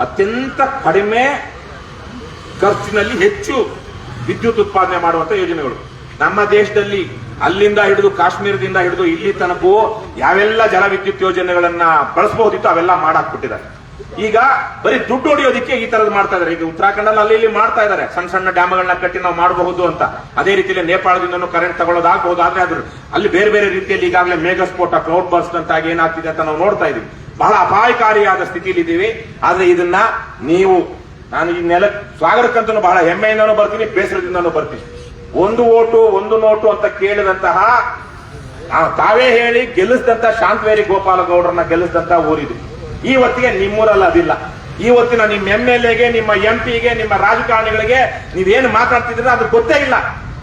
S2: ಅತ್ಯಂತ ಕಡಿಮೆ ಖರ್ಚಿನಲ್ಲಿ ಹೆಚ್ಚು ವಿದ್ಯುತ್ ಉತ್ಪಾದನೆ ಮಾಡುವಂತ ಯೋಜನೆಗಳು. ನಮ್ಮ ದೇಶದಲ್ಲಿ ಅಲ್ಲಿಂದ ಹಿಡಿದು ಕಾಶ್ಮೀರದಿಂದ ಹಿಡಿದು ಇಲ್ಲಿ ತನಕ ಯಾವೆಲ್ಲ ಜಲವಿದ್ಯುತ್ ಯೋಜನೆಗಳನ್ನ ಬಳಸಬಹುದಿತ್ತು ಅವೆಲ್ಲ ಮಾಡಾಕ್ಬಿಟ್ಟಿದ್ದಾರೆ. ಈಗ ಬರೀ ದುಡ್ಡು ಹೊಡಿಯೋದಕ್ಕೆ ಈ ತರದ್ ಮಾಡ್ತಾ ಇದಾರೆ. ಈಗ ಉತ್ತರಾಖಂಡಲ್ಲಿ ಅಲ್ಲಿ ಇಲ್ಲಿ ಮಾಡ್ತಾ ಇದಾರೆ. ಸಣ್ಣ ಸಣ್ಣ ಡ್ಯಾಮ್ಗಳನ್ನ ಕಟ್ಟಿ ನಾವು ಮಾಡಬಹುದು ಅಂತ. ಅದೇ ರೀತಿಯಲ್ಲಿ ನೇಪಾಳದಿಂದನೂ ಕರೆಂಟ್ ತಗೊಳ್ಳೋದಾಗಬಹುದು. ಆದ್ರೆ ಅದ್ರ ಅಲ್ಲಿ ಬೇರೆ ಬೇರೆ ರೀತಿಯಲ್ಲಿ ಈಗಾಗಲೇ ಮೇಘಸ್ಫೋಟ ಕ್ಲೌಡ್ ಬರ್ಸ್ಟ್ ಅಂತ ಏನಾಗ್ತಿದೆ ಅಂತ ನಾವು ನೋಡ್ತಾ ಇದೀವಿ. ಬಹಳ ಅಪಾಯಕಾರಿಯಾದ ಸ್ಥಿತಿಯಲ್ಲಿ ಇದ್ದೀವಿ ಆದ್ರೆ ಇದನ್ನ ನೀವು, ನಾನು ಈ ನೆಲ ಸ್ವಾಗತಕ್ಕಂತೂ ಬಹಳ ಹೆಮ್ಮೆಯಿಂದನೂ ಬರ್ತೀನಿ, ಬೇಸರದಿಂದನೂ ಬರ್ತೀನಿ. ಒಂದು ಓಟು, ಒಂದು ನೋಟು ಅಂತ ಕೇಳಿದಂತಹ ತಾವೇ ಹೇಳಿ ಗೆಲ್ಲಿಸಿದಂತ ಶಾಂತವೇರಿ ಗೋಪಾಲ ಗೌಡರನ್ನ ಗೆಲ್ಲಿಸಿದಂತ ಊರಿದು. ಈ ಹೊತ್ತಿಗೆ ನಿಮ್ಮೂರಲ್ಲಿ ಅದಿಲ್ಲ. ಈ ಹೊತ್ತಿನ ನಿಮ್ಮ ಎಂ ಎಲ್ ಎಗೆ ನಿಮ್ಮ ಎಂ ಪಿಗೆ ನಿಮ್ಮ ರಾಜಕಾರಣಿಗಳಿಗೆ ನೀವೇನು ಮಾತಾಡ್ತಿದ್ರೆ ಅದು ಗೊತ್ತೇ ಇಲ್ಲ.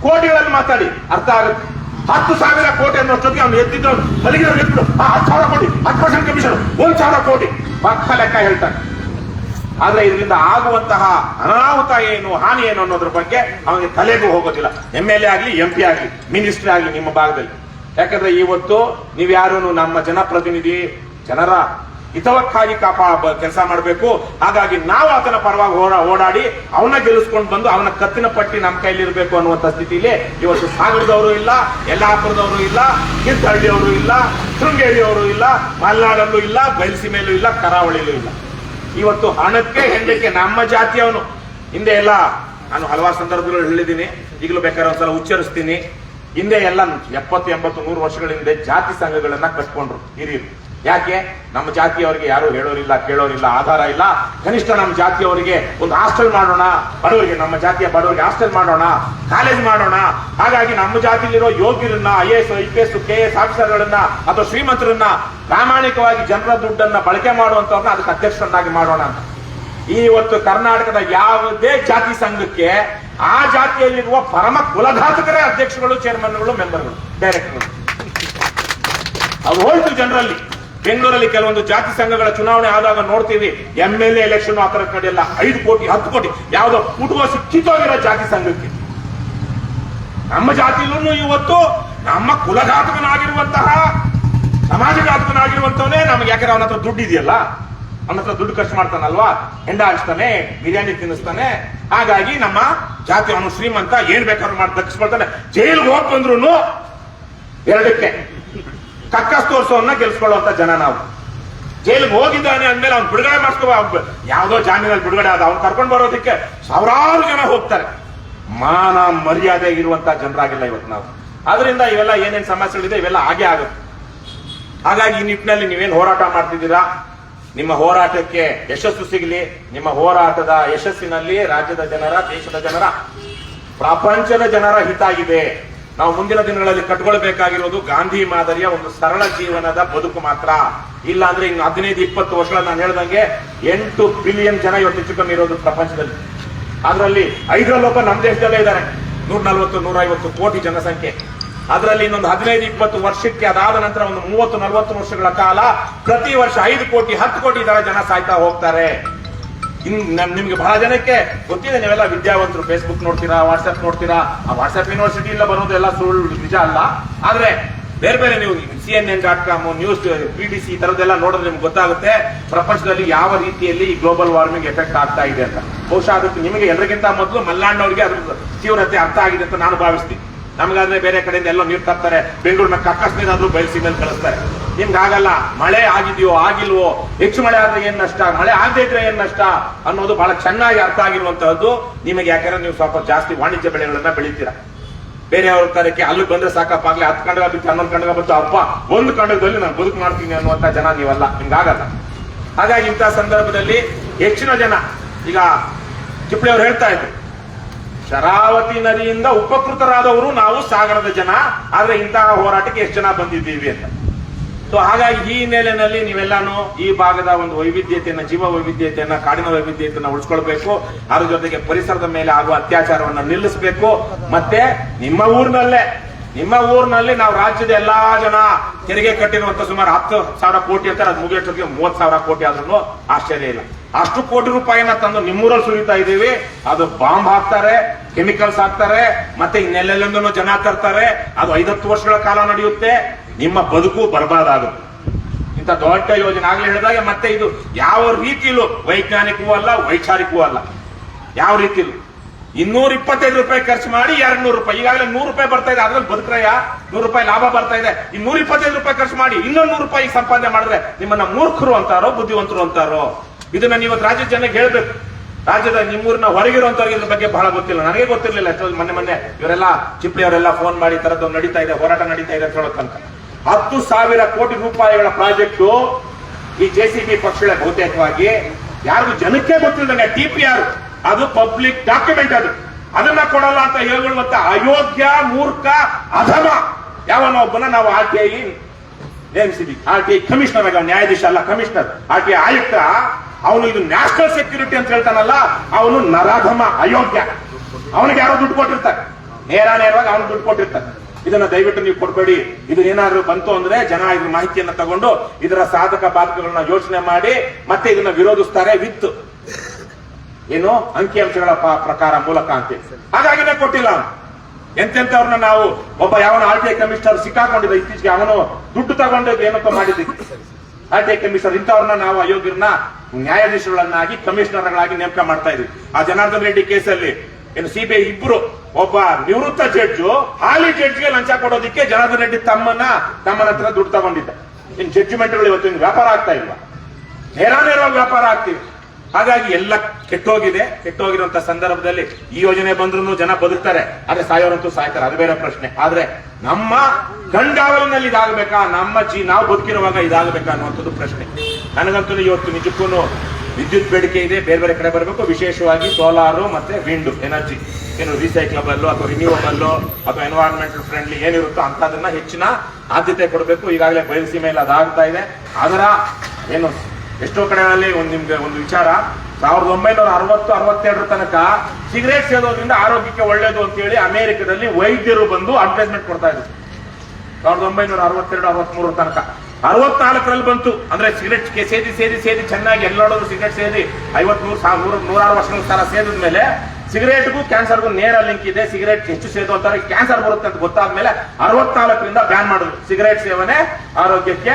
S2: ಕೋಟಿಗಳಲ್ಲಿ ಮಾತಾಡಿ, ಅರ್ಥ ಆಗುತ್ತೆ. ಹತ್ತು ಸಾವಿರ ಕೋಟಿ ಅನ್ನೋಷ್ಟೊತ್ತಿಗೆ ಅವ್ನು ಎದ್ದಿದ್ದು ಮಲಗಿದವ್ರು ಎದ್ದು ಹತ್ತು ಸಾವಿರ ಕೋಟಿ, ಹತ್ತು ಪರ್ಸೆಂಟ್ ಕಮಿಷನ್ ಒಂದ್ ಸಾವಿರ ಕೋಟಿ. ಪಕ್ಕ ಲೆಕ್ಕ ಹೇಳ್ತಾನೆ. ಆದ್ರೆ ಇದರಿಂದ ಆಗುವಂತಹ ಅನಾಹುತ ಏನು, ಹಾನಿ ಏನು ಅನ್ನೋದ್ರ ಬಗ್ಗೆ ಅವನಿಗೆ ತಲೆಗೂ ಹೋಗೋದಿಲ್ಲ. ಎಂ ಎಲ್ ಎ ಆಗ್ಲಿ ಎಂ ಪಿ ಆಗ್ಲಿ ಮಿನಿಸ್ಟರ್ ಆಗ್ಲಿ ನಿಮ್ಮ ಭಾಗದಲ್ಲಿ. ಯಾಕಂದ್ರೆ ಇವತ್ತು ನೀವ್ಯಾರು ನಮ್ಮ ಜನಪ್ರತಿನಿಧಿ, ಜನರ ಹಿತವಕ್ಕಾಗಿ ಕಾಪ ಕೆಲಸ ಮಾಡಬೇಕು. ಹಾಗಾಗಿ ನಾವು ಆತನ ಪರವಾಗಿ ಓಡಾಡಿ ಅವನ ಗೆಲ್ಲಿಸ್ಕೊಂಡು ಬಂದು ಅವನ ಕತ್ತಿನ ಪಟ್ಟಿ ನಮ್ಮ ಕೈಲಿರಬೇಕು ಅನ್ನುವಂತ ಸ್ಥಿತಿಲಿ ಇವತ್ತು ಸಾಗರದವರು ಇಲ್ಲ, ಯಲ್ಲಾಪುರದವರು ಇಲ್ಲ ಕಿತ್ತಹಳ್ಳಿಯವರು ಇಲ್ಲ, ಶೃಂಗೇರಿಯವರು ಇಲ್ಲ, ಮಲೆನಾಡಲ್ಲೂ ಇಲ್ಲ, ಬಯಲುಸೀಮೆಯಲ್ಲೂ ಇಲ್ಲ, ಕರಾವಳಿಯಲ್ಲೂ ಇಲ್ಲ. ಇವತ್ತು ಹಣಕ್ಕೆ ಹೆಂಡಕ್ಕೆ ನಮ್ಮ ಜಾತಿಯವನು ಹಿಂದೆ ಎಲ್ಲ ನಾನು ಹಲವಾರು ಸಂದರ್ಭಗಳಲ್ಲಿ ಹೇಳಿದ್ದೀನಿ. ಈಗಲೂ ಬೇಕಾದ್ರೆ ಒಂದ್ಸಲ ಉಚ್ಚರಿಸ್ತೀನಿ. ಹಿಂದೆ ಎಲ್ಲ ಎಪ್ಪತ್ತು, ಎಂಬತ್ತು, ನೂರು ವರ್ಷಗಳ ಹಿಂದೆ ಜಾತಿ ಸಂಘಗಳನ್ನ ಕಟ್ಕೊಂಡ್ರು ಹಿರಿಯರು. ಯಾಕೆ? ನಮ್ಮ ಜಾತಿಯವರಿಗೆ ಯಾರು ಹೇಳೋರಿಲ್ಲ, ಕೇಳೋರಿಲ್ಲ, ಆಧಾರ ಇಲ್ಲ. ಕನಿಷ್ಠ ನಮ್ಮ ಜಾತಿಯವರಿಗೆ ಒಂದು ಹಾಸ್ಟೆಲ್ ಮಾಡೋಣ. ಬಡವರಿಗೆ, ನಮ್ಮ ಜಾತಿಯ ಬಡವರಿಗೆ ಹಾಸ್ಟೆಲ್ ಮಾಡೋಣ. ಕಾಲೇಜ್ ಮಾಡೋಣ. ಹಾಗಾಗಿ ನಮ್ಮ ಜಾತಿಯಲ್ಲಿರೋ ಯೋಗ್ಯರನ್ನ, I S, I P S, K S ಆಫೀಸರ್ಗಳನ್ನ ಅಥವಾ ಶ್ರೀಮಂತರನ್ನ ಪ್ರಾಮಾಣಿಕವಾಗಿ ಜನರ ದುಡ್ಡನ್ನ ಬಳಕೆ ಮಾಡುವಂತವ್ರನ್ನ ಅದಕ್ಕೆ ಅಧ್ಯಕ್ಷರನ್ನಾಗಿ ಮಾಡೋಣ ಅಂತ. ಇವತ್ತು ಕರ್ನಾಟಕದ ಯಾವುದೇ ಜಾತಿ ಸಂಘಕ್ಕೆ ಆ ಜಾತಿಯಲ್ಲಿರುವ ಪರಮ ಕುಲಘಾತಕರೇ ಅಧ್ಯಕ್ಷಗಳು ಚೇರ್ಮನ್ಗಳು ಮೆಂಬರ್ಗಳು ಡೈರೆಕ್ಟರ್ಗಳು ಅದು ಹೋಯ್ತು ಜನರಲ್ಲಿ. ಬೆಂಗಳೂರಲ್ಲಿ ಕೆಲವೊಂದು ಜಾತಿ ಸಂಘಗಳ ಚುನಾವಣೆ ಆದಾಗ ನೋಡ್ತೀವಿ ಎಂ ಎಲ್ ಎ ಎಲೆಕ್ಷನ್ ಆ ತರ ನಡೆಯಲ್ಲ. ಐದು ಕೋಟಿ, ಹತ್ತು ಕೋಟಿ. ಯಾವುದೋ ಕುಟುಂಬ ಸಿಕ್ಕಿತೋಗಿರೋ ಜಾತಿ ಸಂಘಕ್ಕೆ. ನಮ್ಮ ಜಾತಿಲೂ ಇವತ್ತು ನಮ್ಮ ಕುಲಘಾತಕನಾಗಿರುವಂತಹ ಸಮಾಜಘಾತಕನಾಗಿರುವಂತವನೇ ನಮ್ಗೆ ಯಾಕಂದ್ರೆ ಅವನ ಹತ್ರ ದುಡ್ಡು ಇದೆಯಲ್ಲ? ಅವನ ಹತ್ರ ದುಡ್ಡು ಖರ್ಚು ಮಾಡ್ತಾನಲ್ವಾ? ಹೆಂಡ ಹಚ್ತಾನೆ, ಬಿರಿಯಾನಿ ತಿನ್ನಿಸ್ತಾನೆ. ಹಾಗಾಗಿ ನಮ್ಮ ಜಾತಿ ಅವನು ಶ್ರೀಮಂತ, ಏನ್ ಬೇಕಾದ್ರೂ ಮಾಡಿ ದಕ್ಕಿಸ್ಕೊಳ್ತಾನೆ ಜೈಲ್ಗೆ ಹೋಗಿ ಬಂದ್ರು ಎರಡಕ್ಕೆ. ಕಕ್ಕಸ್ ತೋರಿಸೋನ್ನ ಗೆಲ್ಸ್ಕೊಳ್ಳುವಂತ ಜನ ನಾವು. ಜೈಲಿಗೆ ಹೋಗಿದ್ದಾನೆ ಅಂದ್ಮೇಲೆ ಅವ್ನು ಬಿಡುಗಡೆ ಮಾಡ್ಕೋ ಯಾವುದೋ ಜಾಮೀನಲ್ಲಿ ಬಿಡುಗಡೆ ಆದ ಅವ್ನು ಕರ್ಕೊಂಡು ಬರೋದಕ್ಕೆ ಸಾವಿರಾರು ಜನ ಹೋಗ್ತಾರೆ. ಮಾನ ಮರ್ಯಾದೆ ಇರುವಂತ ಜನರಾಗಿಲ್ಲ ಇವತ್ತು ನಾವು. ಅದರಿಂದ ಇವೆಲ್ಲ ಏನೇನ್ ಸಮಸ್ಯೆಗಳಿದೆ ಇವೆಲ್ಲ ಹಾಗೆ ಆಗುತ್ತೆ. ಹಾಗಾಗಿ ಈ ನಿಟ್ಟಿನಲ್ಲಿ ನೀವೇನು ಹೋರಾಟ ಮಾಡ್ತಿದ್ದೀರಾ? ನಿಮ್ಮ ಹೋರಾಟಕ್ಕೆ ಯಶಸ್ಸು ಸಿಗಲಿ. ನಿಮ್ಮ ಹೋರಾಟದ ಯಶಸ್ಸಿನಲ್ಲಿ ರಾಜ್ಯದ ಜನರ, ದೇಶದ ಜನರ, ಪ್ರಪಂಚದ ಜನರ ಹಿತ ಇದೆ ನಾವು ಮುಂದಿನ ದಿನಗಳಲ್ಲಿ ಕಟ್ಕೊಳ್ಬೇಕಾಗಿರೋದು ಗಾಂಧಿ ಮಾದರಿಯ ಒಂದು ಸರಳ ಜೀವನದ ಬದುಕು ಮಾತ್ರ. ಇಲ್ಲ ಅಂದ್ರೆ ಇನ್ನು ಹದಿನೈದು, ಇಪ್ಪತ್ತು ವರ್ಷಗಳ ನಾನು ಹೇಳ್ದಂಗೆ ಎಂಟು ಬಿಲಿಯನ್ ಜನ ಇವತ್ತು ಹೆಚ್ಚು ಕಮ್ಮಿ ಇರೋದು ಪ್ರಪಂಚದಲ್ಲಿ. ಅದರಲ್ಲಿ ಐದರಲ್ಲೊಬ್ಬ ನಮ್ಮ ದೇಶದಲ್ಲೇ ಇದ್ದಾರೆ. ನೂರ ನಲ್ವತ್ತು ನೂರ ಐವತ್ತು ಕೋಟಿ ಜನಸಂಖ್ಯೆ. ಅದರಲ್ಲಿ ಇನ್ನೊಂದು ಹದಿನೈದು, ಇಪ್ಪತ್ತು ವರ್ಷಕ್ಕೆ ಅದಾದ ನಂತರ ಒಂದು ಮೂವತ್ತು, ನಲವತ್ತು ವರ್ಷಗಳ ಕಾಲ ಪ್ರತಿ ವರ್ಷ ಐದು ಕೋಟಿ, ಹತ್ತು ಕೋಟಿ ಜನ ಸಾಯ್ತಾ ಹೋಗ್ತಾರೆ. ಇನ್ ನಮ್- ನಿಮ್ಗೆ ಬಹಳ ಜನಕ್ಕೆ ಗೊತ್ತಿದೆ, ನೀವೆಲ್ಲ ವಿದ್ಯಾವಂತರು. ಫೇಸ್ಬುಕ್ ನೋಡ್ತೀರಾ ವಾಟ್ಸ್ಆಪ್ ನೋಡ್ತೀರಾ? ಆ ವಾಟ್ಸ್ಆಪ್ ಯೂನಿವರ್ಸಿಟಿ ಇಲ್ಲ ಬರೋದು ಎಲ್ಲ ಸುಳ್ಳು, ನಿಜ ಅಲ್ಲ. ಆದ್ರೆ ಬೇರೆ ಬೇರೆ ನೀವು C N N dot com news P D C ಈ ನೋಡಿದ್ರೆ ನಿಮ್ಗೆ ಗೊತ್ತಾಗುತ್ತೆ, ಪ್ರಪಂಚದಲ್ಲಿ ಯಾವ ರೀತಿಯಲ್ಲಿ ಈ ಗ್ಲೋಬಲ್ ವಾರ್ಮಿಂಗ್ ಎಫೆಕ್ಟ್ ಆಗ್ತಾ ಇದೆ ಅಂತ. ಬಹುಶಃ ಅದಕ್ಕೆ ನಿಮಗೆ ಎಲ್ಲರಿಗಿಂತ ಮೊದಲು ಮಲ್ನಾಡಿನವರಿಗೆ ಅದ್ರ ತೀವ್ರತೆ ಅರ್ಥ ಆಗಿದೆ ಅಂತ ನಾನು ಭಾವಿಸ್ತೀನಿ. ನಮ್ಗಾದ್ರೆ ಬೇರೆ ಕಡೆಯಿಂದ ಎಲ್ಲೋ ನೀರು ತರ್ತಾರೆ ಬೆಂಗಳೂರಿನ ಕಕ್ಕಸ್ನೇನಾದ್ರೂ ಬಯಸಿ ಮೇಲೆ ಕಳಿಸ್ತಾರೆ. ನಿಮ್ಗೆ ಆಗಲ್ಲ ಮಳೆ ಆಗಿದೆಯೋ, ಆಗಿಲ್ವೋ, ಹೆಚ್ಚು ಮಳೆ ಆದ್ರೆ ಏನ್ ನಷ್ಟ, ಮಳೆ ಆಗದೆ ಇದ್ರೆ ಏನ್ ನಷ್ಟ ಅನ್ನೋದು ಬಹಳ ಚೆನ್ನಾಗಿ ಅರ್ಥ ಆಗಿರುವಂತಹದ್ದು. ನಿಮಗೆ ಯಾಕಂದ್ರೆ ನೀವು ಸ್ವಲ್ಪ ಜಾಸ್ತಿ ವಾಣಿಜ್ಯ ಬೆಳೆಗಳನ್ನ ಬೆಳಿತೀರಾ. ಬೇರೆಯವ್ರ ತರಕ್ಕೆ ಅಲ್ಲಿ ಬಂದ್ರೆ ಸಾಕಪ್ಪ ಆಗ್ಲಿ ಹತ್ತು ಕಂಡಗ ಬಿಟ್ಟು ಹನ್ನೊಂದು ಕಂಡಗ ಬಂತು ಅಪ್ಪ, ಒಂದು ಕಂಡಗದಲ್ಲಿ ನಾನು ಬದುಕು ಮಾಡ್ತೀನಿ ಅನ್ನುವಂತ ಜನ ನೀವಲ್ಲ, ನಿಮ್ಗಾಗಲ್ಲ. ಹಾಗಾಗಿ ಇಂತಹ ಸಂದರ್ಭದಲ್ಲಿ ಹೆಚ್ಚಿನ ಜನ, ಈಗ ಚಿಪ್ಪಳಿ ಅವ್ರು ಹೇಳ್ತಾ ಇದ್ರು ಶರಾವತಿ ನದಿಯಿಂದ ಉಪಕೃತರಾದವರು ನಾವು ಸಾಗರದ ಜನ, ಆದ್ರೆ ಇಂತಹ ಹೋರಾಟಕ್ಕೆ ಎಷ್ಟು ಜನ ಬಂದಿದ್ದೀವಿ ಅಂತ. ಸೊ ಹಾಗಾಗಿ ಈ ನೆಲೆಯಲ್ಲಿ ನೀವೆಲ್ಲಾನು ಈ ಭಾಗದ ಒಂದು ವೈವಿಧ್ಯತೆಯನ್ನ, ಜೀವ ವೈವಿಧ್ಯತೆಯನ್ನ, ಕಾಡಿನ ವೈವಿಧ್ಯತೆಯನ್ನ ಉಳಿಸ್ಕೊಳ್ಬೇಕು. ಅದ್ರ ಜೊತೆಗೆ ಪರಿಸರದ ಮೇಲೆ ಆಗುವ ಅತ್ಯಾಚಾರವನ್ನ ನಿಲ್ಲಿಸಬೇಕು. ಮತ್ತೆ ನಿಮ್ಮ ಊರಿನಲ್ಲೇ ನಿಮ್ಮ ಊರಿನಲ್ಲಿ ನಾವು ರಾಜ್ಯದ ಎಲ್ಲಾ ಜನ ತೆರಿಗೆ ಕಟ್ಟಿರುವಂತ ಸುಮಾರು ಹತ್ತು ಸಾವಿರ ಕೋಟಿ ಅಂತಾರೆ ಅದು ಮುಗಿಯೋಷ್ಟೊತ್ತಿಗೆ ಮೂವತ್ ಸಾವಿರ ಕೋಟಿ ಆದ್ರೂ ಆಶ್ಚರ್ಯ ಇಲ್ಲ. ಅಷ್ಟು ಕೋಟಿ ರೂಪಾಯಿನ ತಂದು ನಿಮ್ಮೂರಲ್ಲಿ ಸುರಿತಾ ಇದ್ದೀವಿ. ಅದು ಬಾಂಬ್ ಹಾಕ್ತಾರೆ, ಕೆಮಿಕಲ್ಸ್ ಹಾಕ್ತಾರೆ, ಮತ್ತೆ ಇನ್ನೆಲ್ಲೆಲ್ಲೊಂದನ್ನು ಜನ ತರ್ತಾರೆ. ಅದು ಐದತ್ತು ವರ್ಷಗಳ ಕಾಲ ನಡೆಯುತ್ತೆ. ನಿಮ್ಮ ಬದುಕು ಬರ್ಬಾದಾಗುತ್ತೆ ಇಂಥ ದೊಡ್ಡ ಯೋಜನೆ ಆಗ್ಲೇ ಹೇಳಿದಾಗ ಮತ್ತೆ ಇದು ಯಾವ ರೀತಿಯಲ್ಲೂ ವೈಜ್ಞಾನಿಕವೂ ಅಲ್ಲ, ವೈಚಾರಿಕವೂ ಅಲ್ಲ. ಯಾವ ರೀತಿಯಲ್ಲೂ ಇನ್ನೂರ ಇಪ್ಪತ್ತೈದು ರೂಪಾಯಿ ಖರ್ಚು ಮಾಡಿ ಎರಡ್ ನೂರು ರೂಪಾಯಿ. ಈಗಾಗಲೇ ನೂರು ರೂಪಾಯಿ ಬರ್ತಾ ಇದೆ, ಅದ್ರಲ್ಲಿ ಬದುಕ್ರಯ್ಯ, ನೂರು ರೂಪಾಯಿ ಲಾಭ ಬರ್ತಾ ಇದೆ. ಈ ನೂರ ಇಪ್ಪತ್ತೈದು ರೂಪಾಯಿ ಖರ್ಚು ಮಾಡಿ ಇನ್ನೊಂದು ನೂರು ರೂಪಾಯಿ ಸಂಪಾದನೆ ಮಾಡಿದ್ರೆ ನಿಮ್ಮನ್ನ ಮೂರ್ಖರು ಅಂತಾರೋ, ಬುದ್ಧಿವಂತರು ಅಂತಾರೋ? ಇದನ್ನ ನೀವು ರಾಜ್ಯದ ಜನಕ್ಕೆ ಹೇಳ್ಬೇಕು. ರಾಜ್ಯದ ನಿಮ್ಮೂರಿನ ಹೊರಗಿರುವಂತವ್ರಿಗೆ ಇದ್ರ ಬಗ್ಗೆ ಬಹಳ ಗೊತ್ತಿಲ್ಲ. ನನಗೆ ಗೊತ್ತಿರಲಿಲ್ಲ ಎಷ್ಟೊಂದು ಮೊನ್ನೆ ಮೊನ್ನೆ ಇವರೆಲ್ಲ ಚಿಪ್ಳಿ ಅವರೆಲ್ಲ ಫೋನ್ ಮಾಡಿ ತರದ್ದು ನಡೀತಾ ಇದೆ, ಹೋರಾಟ ನಡೀತಾ ಇದೆ ಅಂತ ಹತ್ತು ಸಾವಿರ ಕೋಟಿ ರೂಪಾಯಿಗಳ ಪ್ರಾಜೆಕ್ಟು ಈ ಜೆ ಸಿ ಬಿ ಪಕ್ಷಗಳ ಬಹುತೇಕವಾಗಿ. ಯಾರಿಗೂ ಜನಕ್ಕೆ ಗೊತ್ತಿಲ್ಲದಂಗೆ ಟಿ ಪಿ ಆರ್ ಅದು ಪಬ್ಲಿಕ್ ಡಾಕ್ಯುಮೆಂಟ್ ಅದು. ಅದನ್ನ ಕೊಡಲ್ಲ ಅಂತ ಹೇಳುವಂತ ಅಯೋಗ್ಯ, ಮೂರ್ಖ, ಅಧಮ ಯಾವನ ಒಬ್ಬನ ನಾವು ಆರ್ ಟಿ ಐ ನೇಮಿಸಿದ್ವಿ. ಆರ್ ಟಿ ಐ ಕಮಿಷನರ್ ಆಗ ನ್ಯಾಯಾಧೀಶ ಅಲ್ಲ ಕಮಿಷನರ್ ಆರ್ ಟಿ ಐ ಆಯುಕ್ತ. ಅವನು ಇದು ನ್ಯಾಷನಲ್ ಸೆಕ್ಯೂರಿಟಿ ಅಂತ ಹೇಳ್ತಾನಲ್ಲ, ಅವನು ನರಾಧಮ, ಅಯೋಗ್ಯ. ಅವನಿಗೆ ಯಾರೋ ದುಡ್ಡು ಕೊಟ್ಟಿರ್ತಾರೆ. ನೇರ ನೇರವಾಗಿ ಅವನು ದುಡ್ಡು ಕೊಟ್ಟಿರ್ತಾರೆ. ಇದನ್ನ ದಯವಿಟ್ಟು ನೀವು ಕೊಡ್ಬೇಡಿ. ಇದು ಏನಾದ್ರೂ ಬಂತು ಅಂದ್ರೆ ಜನ ಇದ್ರ ಮಾಹಿತಿಯನ್ನ ತಗೊಂಡು ಇದರ ಸಾಧಕ ಬಾಧಕಗಳನ್ನ ಯೋಚನೆ ಮಾಡಿ ಮತ್ತೆ ಇದನ್ನ ವಿರೋಧಿಸ್ತಾರೆ ವಿತ್ ಏನು ಅಂಕಿಅಂಶಗಳ ಪ್ರಕಾರ ಮೂಲಕ ಅಂತ ಹಾಗಾಗಿನೇ ಕೊಟ್ಟಿಲ್ಲ ಎಂತೆಂತವ್ರನ್ನ ನಾವು ಒಬ್ಬ ಯಾವನ ಆರ್ ಟಿ ಐ ಕಮಿಷನರ್ ಸಿಕ್ಕಾಕೊಂಡಿದ್ದ ಇತ್ತೀಚೆಗೆ ಅವನು ದುಡ್ಡು ತಗೊಂಡು ಏನಂತ ಮಾಡಿದ್ದಕ್ಕೆ ಆರ್ ಟಿ ಐ ಕಮಿಷನರ್ ಇಂಥವ್ರನ್ನ ನಾವು ಅಯೋಗ್ಯರನ್ನ ನ್ಯಾಯಾಧೀಶಗಳನ್ನಾಗಿ ಕಮಿಷನರ್ಗಳಾಗಿ ನೇಮಕ ಮಾಡ್ತಾ ಇದ್ವಿ. ಆ ಜನಾರ್ದನ್ ರೆಡ್ಡಿ ಕೇಸಲ್ಲಿ ಏನು ಸಿಬಿಐ ಇಬ್ರು, ಒಬ್ಬ ನಿವೃತ್ತ ಜಡ್ಜು, ಹಾಲಿ ಜಡ್ಜ್ಗೆ ಲಂಚ ಕೊಡೋದಕ್ಕೆ ಜನಾರ್ದನ್ ರೆಡ್ಡಿ ತಮ್ಮನ್ನ, ತಮ್ಮನ ಹತ್ರ ದುಡ್ಡು ತಗೊಂಡಿದ್ದ. ಇನ್ ಜಡ್ಜ್ಮೆಂಟ್ಗಳು ಇವತ್ತು ವ್ಯಾಪಾರ ಆಗ್ತಾ ಇಲ್ವಾ? ನೇರ ನೇರವಾಗಿ ವ್ಯಾಪಾರ ಆಗ್ತಿವಿ ಹಾಗಾಗಿ ಎಲ್ಲ ಕೆಟ್ಟೋಗಿದೆ, ಕೆಟ್ಟೋಗಿರುವಂತ ಸಂದರ್ಭದಲ್ಲಿ ಈ ಯೋಜನೆ ಬಂದ್ರು ಜನ ಬದುಕ್ತಾರೆ. ಆದ್ರೆ ಸಾಯೋರಂತೂ ಸಾಯ್ತಾರೆ, ಅದು ಬೇರೆ ಪ್ರಶ್ನೆ. ಆದ್ರೆ ನಮ್ಮ ಗಂಡಾವಲಿನಲ್ಲಿ ಇದಾಗಬೇಕಾ, ನಮ್ಮ ಜೀ, ನಾವು ಬದುಕಿರುವಾಗ ಇದಾಗಬೇಕಾ ಅನ್ನುವಂಥದ್ದು ಪ್ರಶ್ನೆ. ನನಗಂತೂ ಇವತ್ತು ನಿಜಕ್ಕೂ ವಿದ್ಯುತ್ ಬೇಡಿಕೆ ಇದೆ, ಬೇರೆ ಬೇರೆ ಕಡೆ ಬರಬೇಕು. ವಿಶೇಷವಾಗಿ ಸೋಲಾರು ಮತ್ತೆ ವಿಂಡ್ ಎನರ್ಜಿ. ಏನು ರೀಸೈಕ್ಲಬಲ್ ಅಥವಾ ರಿನ್ಯೂವಬಲ್ ಅಥವಾ ಎನ್ವೈರನ್ಮೆಂಟಲ್ ಫ್ರೆಂಡ್ಲಿ ಏನಿರುತ್ತೋ ಅಂತದನ್ನ ಹೆಚ್ಚಿನ ಆದ್ಯತೆ ಕೊಡಬೇಕು. ಈಗಾಗಲೇ ಬಯಲುಸೀಮೆಯಲ್ಲಿ ಅದಾಗ್ತಾ ಇದೆ. ಅದರ ಏನು ಎಷ್ಟೋ ಕಡೆಗಳಲ್ಲಿ ಒಂದು ನಿಮ್ಗೆ ಒಂದು ವಿಚಾರ. ಸಾವಿರದ ಒಂಬೈನೂರ ಅರವತ್ತು ಅರವತ್ತೆರಡರ ತನಕ ಸಿಗರೇಟ್ ಸೇದೋದ್ರಿಂದ ಆರೋಗ್ಯಕ್ಕೆ ಒಳ್ಳೇದು ಅಂತ ಹೇಳಿ ಅಮೆರಿಕದಲ್ಲಿ ವೈದ್ಯರು ಬಂದು ಅಡ್ವರ್ಟೈಸ್ಮೆಂಟ್ ಕೊಡ್ತಾ ಇದ್ರು. ಸಾವಿರದ ಒಂಬೈನೂರ ಅರವತ್ತೆರಡು ಅರವತ್ಮೂರರ ತನಕ. ಅರವತ್ನಾಲ್ಕರಲ್ಲಿ ಬಂತು. ಅಂದ್ರೆ ಸಿಗರೆಟ್ ಸೇದಿ ಸೇದಿ ಸೇದಿ ಚೆನ್ನಾಗಿ ಎಲ್ಲೋಡೋದು ಸಿಗರೇಟ್ ಸೇದಿ ಐವತ್ ನೂರು ಸಾವಿರ, ನೂರ, ನೂರಾರು ವರ್ಷಗಳ ಕಾಲ ಸೇದಿದ ಮೇಲೆ ಸಿಗರೇಟ್ಗೂ ಕ್ಯಾನ್ಸರ್ಗೂ ನೇರ ಲಿಂಕ್ ಇದೆ. ಸಿಗರೇಟ್ ಹೆಚ್ಚು ಸೇದು ಅಂತಾರೆ ಕ್ಯಾನ್ಸರ್ ಬರುತ್ತೆ ಅಂತ ಗೊತ್ತಾದ್ಮೇಲೆ ಅರವತ್ನಾಲ್ಕರಿಂದ ಬ್ಯಾನ್ ಮಾಡಿದ್ರು. ಸಿಗರೇಟ್ ಸೇವನೆ ಆರೋಗ್ಯಕ್ಕೆ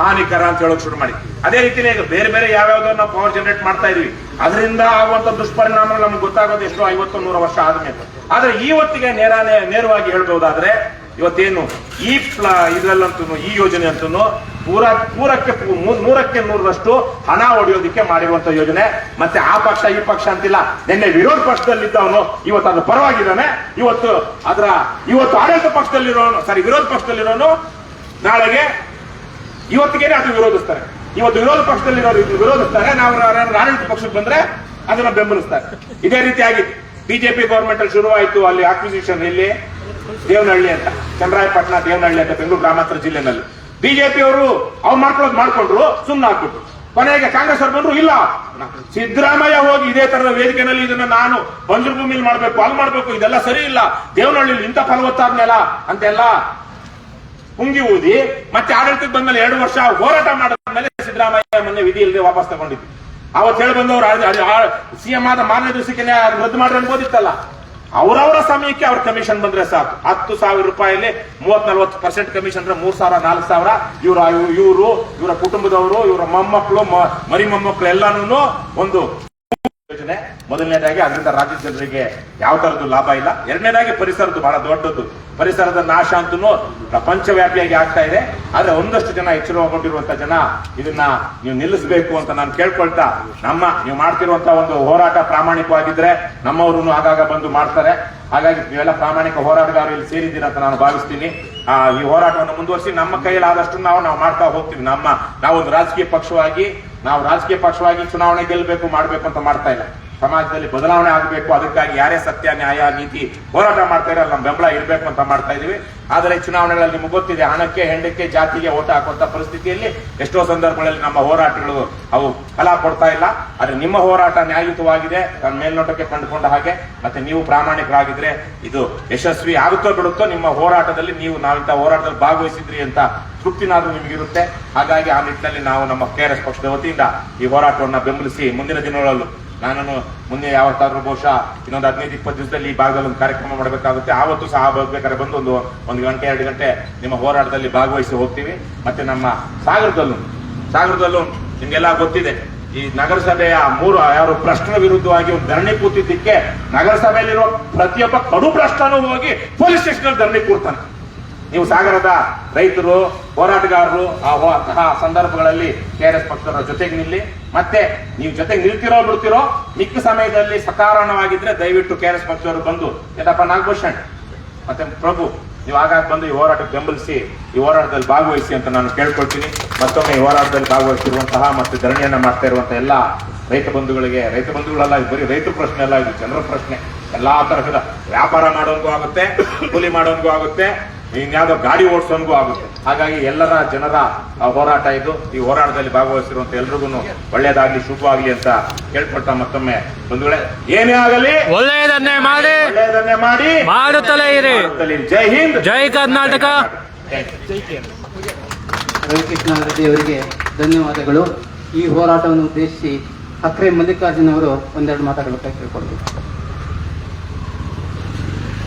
S2: ಹಾನಿಕರ ಅಂತ ಹೇಳೋಕ್ ಶುರು ಮಾಡಿ. ಅದೇ ರೀತಿಯಲ್ಲಿ ಈಗ ಬೇರೆ ಬೇರೆ ಯಾವ್ಯಾವ್ದೋ ನಾವು ಪವರ್ ಜನರೇಟ್ ಮಾಡ್ತಾ ಇದೀವಿ. ಅದರಿಂದ ಆಗುವಂತ ದುಷ್ಪರಿಣಾಮ ನಮ್ಗೆ ಗೊತ್ತಾಗೋದು ಎಷ್ಟು ಐವತ್ತು, ನೂರು ವರ್ಷ ಆದ್ಮೇಲೆ. ಆದ್ರೆ ಇವತ್ತಿಗೆ ನೇರ ನೇರವಾಗಿ ಹೇಳ್ಬಹುದಾದ್ರೆ ಇವತ್ತೇನು ಈ ಪ್ಲಾ ಇದ್ರಲ್ಲಂತೂ ಈ ಯೋಜನೆ ಅಂತೂ ಪೂರ, ಪೂರಕ್ಕೆ ನೂರಕ್ಕೆ ನೂರರಷ್ಟು ಹಣ ಹೊಡೆಯೋದಿಕ್ಕೆ ಮಾಡಿರುವಂತ ಯೋಜನೆ. ಮತ್ತೆ ಆ ಪಕ್ಷ, ಈ ಪಕ್ಷ ಅಂತಿಲ್ಲ. ನಿನ್ನೆ ವಿರೋಧ ಪಕ್ಷದಲ್ಲಿದ್ದವನು, ಇವತ್ತು ಅದು ಪರವಾಗಿದ್ದಾನೆ. ಇವತ್ತು ಅದರ, ಇವತ್ತು ಆಡಳಿತ ಪಕ್ಷದಲ್ಲಿರೋನು ಸಾರಿ ವಿರೋಧ ಪಕ್ಷದಲ್ಲಿರೋನು ನಾಳೆಗೆ ಇವತ್ತಿಗೇನೆ ಅದು ವಿರೋಧಿಸ್ತಾರೆ. ಇವತ್ತು ವಿರೋಧ ಪಕ್ಷದಲ್ಲಿರೋರು ಇದು ವಿರೋಧಿಸ್ತಾರೆ. ನಾವು ಆಡಳಿತ ಪಕ್ಷಕ್ಕೆ ಬಂದ್ರೆ ಅದನ್ನ ಬೆಂಬಲಿಸ್ತಾರೆ. ಇದೇ ರೀತಿಯಾಗಿ ಬಿಜೆಪಿ ಗವರ್ಮೆಂಟ್ ಅಲ್ಲಿ ಶುರುವಾಯಿತು. ಅಲ್ಲಿ ಆಕ್ವಿಸಿಷನ್ ಇಲ್ಲಿ ದೇವನಹಳ್ಳಿ ಅಂತ. ಚಂದ್ರಾಯಪಟ್ಟಣ, ದೇವನಹಳ್ಳಿ ಅಂತ ಬೆಂಗಳೂರು ಗ್ರಾಮಾಂತರ ಜಿಲ್ಲೆನಲ್ಲಿ. ಬಿಜೆಪಿ ಅವರು ಅವ್ರು ಮಾಡ್ಕೊಳ್ಳೋದು ಮಾಡ್ಕೊಂಡ್ರು ಸುಮ್ಮನೆ ಹಾಕ್ಬಿಟ್ರು ಕೊನೆಗೆ ಕಾಂಗ್ರೆಸ್ ಅವ್ರು ಬಂದ್ರು, ಇಲ್ಲ. ಸಿದ್ದರಾಮಯ್ಯ ಹೋಗಿ ಇದೇ ತರದ ವೇದಿಕೆನಲ್ಲಿ ಇದನ್ನ ನಾನು ಬಂಜರು ಭೂಮಿಲಿ ಮಾಡ್ಬೇಕು, ಅಲ್ಲಿ ಮಾಡ್ಬೇಕು, ಇದೆಲ್ಲ ಸರಿ ಇಲ್ಲ. ದೇವನಹಳ್ಳಿ ಇಂಥ ಫಲವತ್ತಾದ್ಮೇಲ ಅಂತೆಲ್ಲ ಪುಂಗಿ ಊದಿ, ಮತ್ತೆ ಆಡಳಿತಕ್ಕೆ ಬಂದ್ಮೇಲೆ ಎರಡು ವರ್ಷ ಹೋರಾಟ ಮಾಡಿದ್ಮೇಲೆ ಸಿದ್ದರಾಮಯ್ಯ ಮೊನ್ನೆ ವಿಧಿ ಇಲ್ಲದೆ ವಾಪಸ್ ತಗೊಂಡಿದ್ವಿ. ಅವತ್ತು ಹೇಳಿ ಬಂದವರು ಸಿಎಂ ಆದ ಮಾರನೇ ದಿವಸಕ್ಕೆ ರದ್ದು ಮಾಡ್ರಿ ಅನ್ಬೋದಿತ್ತಲ್ಲ ಅವರವರ ಸಮಯಕ್ಕೆ ಅವ್ರ ಕಮಿಷನ್ ಬಂದ್ರೆ ಸಾಕು. ಹತ್ತು ಸಾವಿರ ರೂಪಾಯಲ್ಲಿ ಮೂವತ್ ನಲ್ವತ್ತು ಪರ್ಸೆಂಟ್ ಕಮಿಷನ್ ಅಂದ್ರೆ ಮೂರ್ ಸಾವಿರ, ನಾಲ್ಕು ಸಾವಿರ. ಇವ್ರ ಇವರು, ಇವರ ಕುಟುಂಬದವರು, ಇವರ ಮೊಮ್ಮಕ್ಕಳು ಮರಿ ಮೊಮ್ಮಕ್ಕಳು ಎಲ್ಲಾನು ಒಂದು ಯೋಜನೆ. ಮೊದಲನೇದಾಗಿ ಅದರಿಂದ ರಾಜ್ಯದ ಜನರಿಗೆ ಯಾವ ತರದ್ದು ಲಾಭ ಇಲ್ಲ. ಎರಡನೇದಾಗಿ ಪರಿಸರದ್ದು ಬಹಳ ದೊಡ್ಡದ್ದು. ಪರಿಸರದ ನಾಶ ಅಂತೂ ಪ್ರಪಂಚವ್ಯಾಪಿಯಾಗಿ ಆಗ್ತಾ ಇದೆ. ಆದ್ರೆ ಒಂದಷ್ಟು ಜನ ಎಚ್ಚರಗೊಂಡಿರುವಂತ ಜನ ಇದನ್ನ ನೀವು ನಿಲ್ಲಿಸಬೇಕು ಅಂತ ನಾನು ಕೇಳ್ಕೊಳ್ತಾ ನಮ್ಮ ನೀವು ಮಾಡ್ತಿರುವಂತ ಒಂದು ಹೋರಾಟ ಪ್ರಾಮಾಣಿಕವಾಗಿದ್ರೆ ನಮ್ಮವರು ಆಗಾಗ ಬಂದು ಮಾಡ್ತಾರೆ. ಹಾಗಾಗಿ ನೀವೆಲ್ಲ ಪ್ರಾಮಾಣಿಕ ಹೋರಾಟಗಾರರು ಇಲ್ಲಿ ಸೇರಿದ್ದೀರ ಅಂತ ನಾನು ಭಾವಿಸ್ತೀನಿ. ಆ, ಈ ಹೋರಾಟವನ್ನು ಮುಂದುವರಿಸಿ ನಮ್ಮ ಕೈಲಾದಷ್ಟು ನಾವು ನಾವು ಮಾಡ್ತಾ ಹೋಗ್ತೀವಿ. ನಮ್ಮ ನಾವೊಂದು ರಾಜಕೀಯ ಪಕ್ಷವಾಗಿ ನಾವು ರಾಜಕೀಯ ಪಕ್ಷವಾಗಿ ಚುನಾವಣೆ ಗೆಲ್ಲಬೇಕು ಮಾಡಬೇಕು ಅಂತ ಮಾಡ್ತಾ ಇಲ್ಲ. ಸಮಾಜದಲ್ಲಿ ಬದಲಾವಣೆ ಆಗಬೇಕು, ಅದಕ್ಕಾಗಿ ಯಾರೇ ಸತ್ಯ, ನ್ಯಾಯ, ನೀತಿ ಹೋರಾಟ ಮಾಡ್ತಾ ಇರೋ ನಮ್ಮ ಬೆಂಬಲ ಇರಬೇಕು ಅಂತ ಮಾಡ್ತಾ ಇದೀವಿ ಆದರೆ ಚುನಾವಣೆಗಳಲ್ಲಿ ನಿಮಗೆ ಗೊತ್ತಿದೆ, ಹಣಕ್ಕೆ, ಹೆಂಡಕ್ಕೆ, ಜಾತಿಗೆ ಓಟ ಹಾಕುವಂತ ಪರಿಸ್ಥಿತಿಯಲ್ಲಿ ಎಷ್ಟೋ ಸಂದರ್ಭಗಳಲ್ಲಿ ನಮ್ಮ ಹೋರಾಟಗಳು ಅವು ಫಲ ಕೊಡ್ತಾ ಇಲ್ಲ. ಆದ್ರೆ ನಿಮ್ಮ ಹೋರಾಟ ನ್ಯಾಯಯುತವಾಗಿದೆ ನನ್ನ ಮೇಲ್ನೋಟಕ್ಕೆ ಕಂಡುಕೊಂಡ ಹಾಗೆ. ಮತ್ತೆ ನೀವು ಪ್ರಾಮಾಣಿಕರಾಗಿದ್ರೆ ಇದು ಯಶಸ್ವಿ ಆಗುತ್ತೋ ಬಿಡುತ್ತೋ ನಿಮ್ಮ ಹೋರಾಟದಲ್ಲಿ ನೀವು ನಾವಿಂತ ಹೋರಾಟದಲ್ಲಿ ಭಾಗವಹಿಸಿದ್ರಿ ಅಂತ ತೃಪ್ತಿನಾದ್ರೂ ನಿಮಗಿರುತ್ತೆ. ಹಾಗಾಗಿ ಆ ನಿಟ್ಟಿನಲ್ಲಿ ನಾವು ನಮ್ಮ ಕೆ ಆರ್ ಎಸ್ ಪಕ್ಷದ ವತಿಯಿಂದ ಈ ಹೋರಾಟವನ್ನು ಬೆಂಬಲಿಸಿ ಮುಂದಿನ ದಿನಗಳಲ್ಲೂ ನಾನು ಮುಂದೆ ಯಾವತ್ತಾದ್ರೂ ಬಹುಶಃ ಇನ್ನೊಂದು ಹದಿನೈದು, ಇಪ್ಪತ್ತು ದಿವಸದಲ್ಲಿ ಈ ಭಾಗದಲ್ಲಿ ಒಂದು ಕಾರ್ಯಕ್ರಮ ಮಾಡಬೇಕಾಗುತ್ತೆ. ಆವತ್ತು ಸಹ ಬಂದು ಒಂದು ಒಂದು ಗಂಟೆ, ಎರಡು ಗಂಟೆ ನಿಮ್ಮ ಹೋರಾಟದಲ್ಲಿ ಭಾಗವಹಿಸಿ ಹೋಗ್ತೀವಿ. ಮತ್ತೆ ನಮ್ಮ ಸಾಗರದಲ್ಲೂ ಸಾಗರದಲ್ಲೂ ನಿಮ್ಗೆಲ್ಲ ಗೊತ್ತಿದೆ, ಈ ನಗರಸಭೆಯ ಮೂರು, ಯಾರು ಪ್ರಶ್ನ ವಿರುದ್ಧವಾಗಿ ಒಂದು ಧರಣಿ ಕೂತಿದ್ದಕ್ಕೆ ನಗರಸಭೆಯಲ್ಲಿರೋ ಪ್ರತಿಯೊಬ್ಬ ಕಡು ಭ್ರಷ್ಟನೂ ಹೋಗಿ ಪೊಲೀಸ್ ಸ್ಟೇಷನ್ ಧರಣಿ ಕೂರ್ತಾನೆ. ನೀವು ಸಾಗರದ ರೈತರು, ಹೋರಾಟಗಾರರು, ಆ ಸಂದರ್ಭಗಳಲ್ಲಿ ಕೆ ಆರ್ ಎಸ್ ಪಕ್ಷದವರ ಜೊತೆಗೆ ನಿಲ್ಲಿ. ಮತ್ತೆ ನೀವು ಜೊತೆಗೆ ನಿಲ್ತಿರೋ ಬಿಡ್ತಿರೋ, ಮಿಕ್ಕ ಸಮಯದಲ್ಲಿ ಸಕಾರಣವಾಗಿದ್ರೆ ದಯವಿಟ್ಟು ಕೆ ಆರ್ ಎಸ್ ಪಕ್ಷದವರು ಬಂದು ಯದಪ್ಪ ನಾಗಭೂಷಣ್? ಮತ್ತೆ ಪ್ರಭು, ನೀವು ಆಗಾಗ ಬಂದು ಈ ಹೋರಾಟಕ್ಕೆ ಬೆಂಬಲಿಸಿ, ಈ ಹೋರಾಟದಲ್ಲಿ ಭಾಗವಹಿಸಿ ಅಂತ ನಾನು ಕೇಳ್ಕೊಳ್ತೀನಿ. ಮತ್ತೊಮ್ಮೆ ಈ ಹೋರಾಟದಲ್ಲಿ ಭಾಗವಹಿಸಿರುವಂತಹ ಮತ್ತೆ ಧರಣಿಯನ್ನ ಮಾಡ್ತಾ ಇರುವಂತಹ ಎಲ್ಲ ರೈತ ಬಂಧುಗಳಿಗೆ, ರೈತ ಬಂಧುಗಳಲ್ಲ, ಬರೀ ರೈತರ ಪ್ರಶ್ನೆ ಅಲ್ಲ, ಇದು ಜನರ ಪ್ರಶ್ನೆ. ಎಲ್ಲಾ ತರಹದ ವ್ಯಾಪಾರ ಮಾಡೋನ್ಗೂ ಆಗುತ್ತೆ, ಕೂಲಿ ಮಾಡೋನ್ಗೂ ಆಗುತ್ತೆ. ಇನ್ಯಾವುದೋ ಗಾಡಿ ಓಡಿಸೋನ್ಗೂ ಆಗುತ್ತೆ. ಹಾಗಾಗಿ ಎಲ್ಲರ ಜನರ ಆ ಹೋರಾಟ ಇದು. ಈ ಹೋರಾಟದಲ್ಲಿ ಭಾಗವಹಿಸಿರುವಂತ ಎಲ್ರಿಗೂ ಒಳ್ಳೇದಾಗ್ಲಿ ಶುಭವಾಗ್ಲಿ ಅಂತ ಕೇಳ್ಕೊಳ್ತಾ ಮತ್ತೊಮ್ಮೆ ಬಂಧುಗಳೇ ಏನೇ ಆಗಲಿ
S3: ಒಳ್ಳೆಯದನ್ನೇ ಮಾಡಿ.
S2: ಒಳ್ಳೆಯದನ್ನೇ ಮಾಡಿ.
S3: ಮಾಡುತ್ತಲೇ ಇರಿ.
S2: ಜೈ ಹಿಂದ್.
S3: ಜೈ ಕರ್ನಾಟಕ.
S1: ರವಿಕೃಷ್ಣ ರೆಡ್ಡಿ ಅವರಿಗೆ ಧನ್ಯವಾದಗಳು. ಈ ಹೋರಾಟವನ್ನು ಉದ್ದೇಶಿಸಿ ಅಕ್ರೆ ಮಲ್ಲಿಕಾರ್ಜುನ್ ಅವರು ಒಂದೆರಡು ಮಾತಾಡಬೇಕಾಗಿ ಕೇಳ್ಕೊಳ್ಬೇಕು